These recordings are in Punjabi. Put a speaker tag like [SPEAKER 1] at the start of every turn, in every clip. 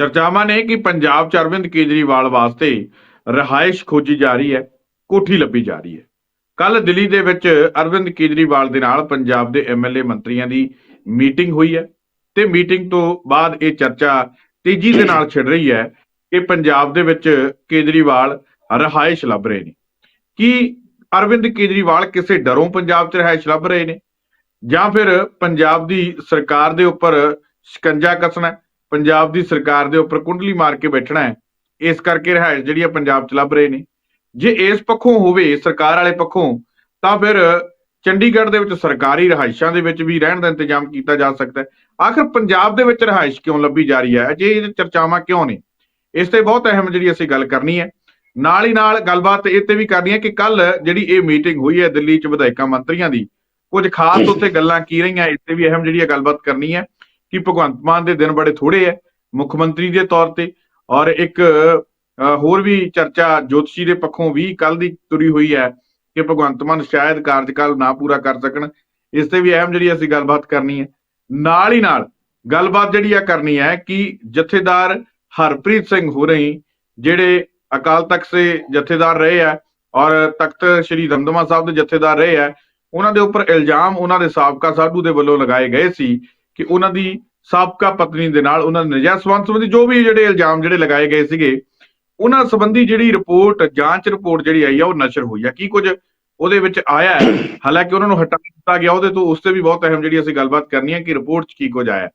[SPEAKER 1] ਚਰਚਾਵਾਂ ਨੇ ਕਿ ਪੰਜਾਬ ਚ ਅਰਵਿੰਦ ਕੇਜਰੀਵਾਲ ਵਾਸਤੇ ਰਹਾਇਸ਼ ਖੋਜੀ ਜਾ ਰਹੀ ਹੈ, ਕੋਠੀ ਲੱਭੀ ਜਾ ਰਹੀ ਹੈ। ਕੱਲ ਦਿੱਲੀ ਦੇ ਵਿੱਚ ਅਰਵਿੰਦ ਕੇਜਰੀਵਾਲ ਦੇ ਨਾਲ ਪੰਜਾਬ ਦੇ ਐਮਐਲਏ ਮੰਤਰੀਆਂ ਦੀ ਮੀਟਿੰਗ ਹੋਈ ਹੈ ਤੇ ਮੀਟਿੰਗ ਤੋਂ ਬਾਅਦ ਇਹ ਚਰਚਾ ਤੇਜ਼ੀ ਦੇ ਨਾਲ ਛਿੜ ਰਹੀ ਹੈ ਕਿ ਪੰਜਾਬ ਦੇ ਵਿੱਚ ਕੇਜਰੀਵਾਲ ਰਹਾਇਸ਼ ਲੱਭ ਰਹੇ ਨੇ। ਕੀ ਅਰਵਿੰਦ ਕੇਜਰੀਵਾਲ ਕਿਸੇ ਡਰੋਂ ਪੰਜਾਬ 'ਚ ਰਹਾਇਸ਼ ਲੱਭ ਰਹੇ ਨੇ ਜਾਂ ਫਿਰ ਪੰਜਾਬ ਦੀ ਸਰਕਾਰ ਦੇ ਉੱਪਰ ਸ਼ਿਕੰਜਾ ਕੱਸਣਾ ਪੰਜਾਬ ਦੀ ਸਰਕਾਰ ਦੇ ਉੱਪਰ ਕੁੰਡਲੀ ਮਾਰ ਕੇ ਬੈਠਣਾ ਹੈ। ਇਸ ਕਰਕੇ ਰਹਾਇਸ਼ ਜਿਹੜੀ ਆ ਪੰਜਾਬ 'ਚ ਲੱਭ ਰਹੇ ਨੇ। ਜੇ ਇਸ ਪੱਖੋਂ ਹੋਵੇ ਸਰਕਾਰ ਵਾਲੇ ਪੱਖੋਂ ਤਾਂ ਫਿਰ ਚੰਡੀਗੜ੍ਹ ਦੇ ਵਿੱਚ ਸਰਕਾਰੀ ਰਹਾਇਸ਼ਾਂ ਦੇ ਵਿੱਚ ਵੀ ਰਹਿਣ ਦਾ ਇੰਤਜ਼ਾਮ ਕੀਤਾ ਜਾ ਸਕਦਾ ਹੈ। ਆਖਰ ਪੰਜਾਬ ਦੇ ਵਿੱਚ ਰਹਾਇਸ਼ ਕਿਉਂ ਲੱਭੀ ਜਾ ਰਹੀ ਹੈ? ਅਜੇ ਇਹ ਚਰਚਾਵਾਂ ਕਿਉਂ ਨੇ? ਇਸ ਤੇ ਬਹੁਤ ਅਹਿਮ ਜਿਹੜੀ ਅਸੀਂ ਗੱਲ ਕਰਨੀ ਹੈ। ਨਾਲ ਹੀ ਨਾਲ ਗੱਲਬਾਤ ਇਹ ਤੇ ਵੀ ਕਰਨੀ ਹੈ ਕਿ ਕੱਲ ਜਿਹੜੀ ਇਹ ਮੀਟਿੰਗ ਹੋਈ ਹੈ ਦਿੱਲੀ 'ਚ ਵਿਧਾਇਕਾਂ ਮੰਤਰੀਆਂ ਦੀ ਕੁਝ ਖਾਸ ਉੱਥੇ ਗੱਲਾਂ ਕੀ ਰਹੀਆਂ ਇਸ ਤੇ ਵੀ ਅਹਿਮ ਜਿਹੜੀ ਗੱਲਬਾਤ ਕਰਨੀ ਹੈ। ਕਿ ਭਗਵੰਤ ਮਾਨ ਦੇ ਦਿਨ ਬੜੇ ਥੋੜੇ ਹੈ ਮੁੱਖ ਮੰਤਰੀ ਦੇ ਤੌਰ ਤੇ, ਔਰ ਇੱਕ ਹੋਰ ਵੀ ਚਰਚਾ ਜੋਤਸ਼ੀ ਦੇ ਪੱਖੋਂ ਵੀ ਕੱਲ ਦੀ ਤੁਰੀ ਹੋਈ ਹੈ ਕਿ ਭਗਵੰਤ ਮਾਨ ਸ਼ਾਇਦ ਕਾਰਜਕਾਲ ਨਾ ਪੂਰਾ ਕਰ ਸਕਣ। ਇਸ ਤੇ ਵੀ ਅਹਿਮ ਜਿਹੜੀ ਅਸੀਂ ਗੱਲਬਾਤ ਕਰਨੀ ਹੈ ਨਾਲ ਹੀ ਨਾਲ ਗੱਲਬਾਤ ਜਿਹੜੀ ਆ ਕਰਨੀ ਹੈ ਕਿ ਜਥੇਦਾਰ ਹਰਪ੍ਰੀਤ ਸਿੰਘ ਹੋ ਰਹੀ ਜਿਹੜੇ ਅਕਾਲ ਤਖਤ ਦੇ ਜਥੇਦਾਰ ਰਹੇ ਆ ਔਰ ਤਖਤ ਸ੍ਰੀ ਦਮਦਮਾ ਸਾਹਿਬ ਦੇ ਜਥੇਦਾਰ ਰਹੇ ਆ ਉਹਨਾਂ ਦੇ ਉੱਪਰ ਇਲਜ਼ਾਮ ਉਹਨਾਂ ਦੇ ਸਾਬਕਾ ਸਾਧੂ ਦੇ ਵੱਲੋਂ ਲਗਾਏ ਗਏ ਸੀ ਕਿ ਉਹਨਾਂ ਦੀ ਸਾਬਕਾ ਪਤਨੀ ਦੇ ਨਾਲ ਉਹਨਾਂ ਦੇ ਨਜਾਇਜ਼ ਸੰਬੰਧ ਸੰਬੰਧੀ ਜੋ ਵੀ ਜਿਹੜੇ ਇਲਜ਼ਾਮ ਜਿਹੜੇ ਲਗਾਏ ਗਏ ਸੀਗੇ ਉਹਨਾਂ ਸੰਬੰਧੀ ਜਿਹੜੀ ਰਿਪੋਰਟ ਜਾਂਚ ਰਿਪੋਰਟ ਜਿਹੜੀ ਆਈ ਆ ਉਹ ਨਸ਼ਰ ਹੋਈ ਆ। ਕੀ ਕੁਝ ਉਹਦੇ ਵਿੱਚ ਆਇਆ ਹੈ? ਹਾਲਾਂਕਿ ਉਹਨਾਂ ਨੂੰ ਹਟਾ ਦਿੱਤਾ ਗਿਆ ਉਹਦੇ ਤੋਂ ਉਸ ਤੇ ਵੀ ਬਹੁਤ ਅਹਿਮ ਜਿਹੜੀ ਅਸੀਂ ਗੱਲਬਾਤ ਕਰਨੀ ਹੈ ਕਿ ਰਿਪੋਰਟ 'ਚ ਕੀ ਕੁਝ ਆਇਆ।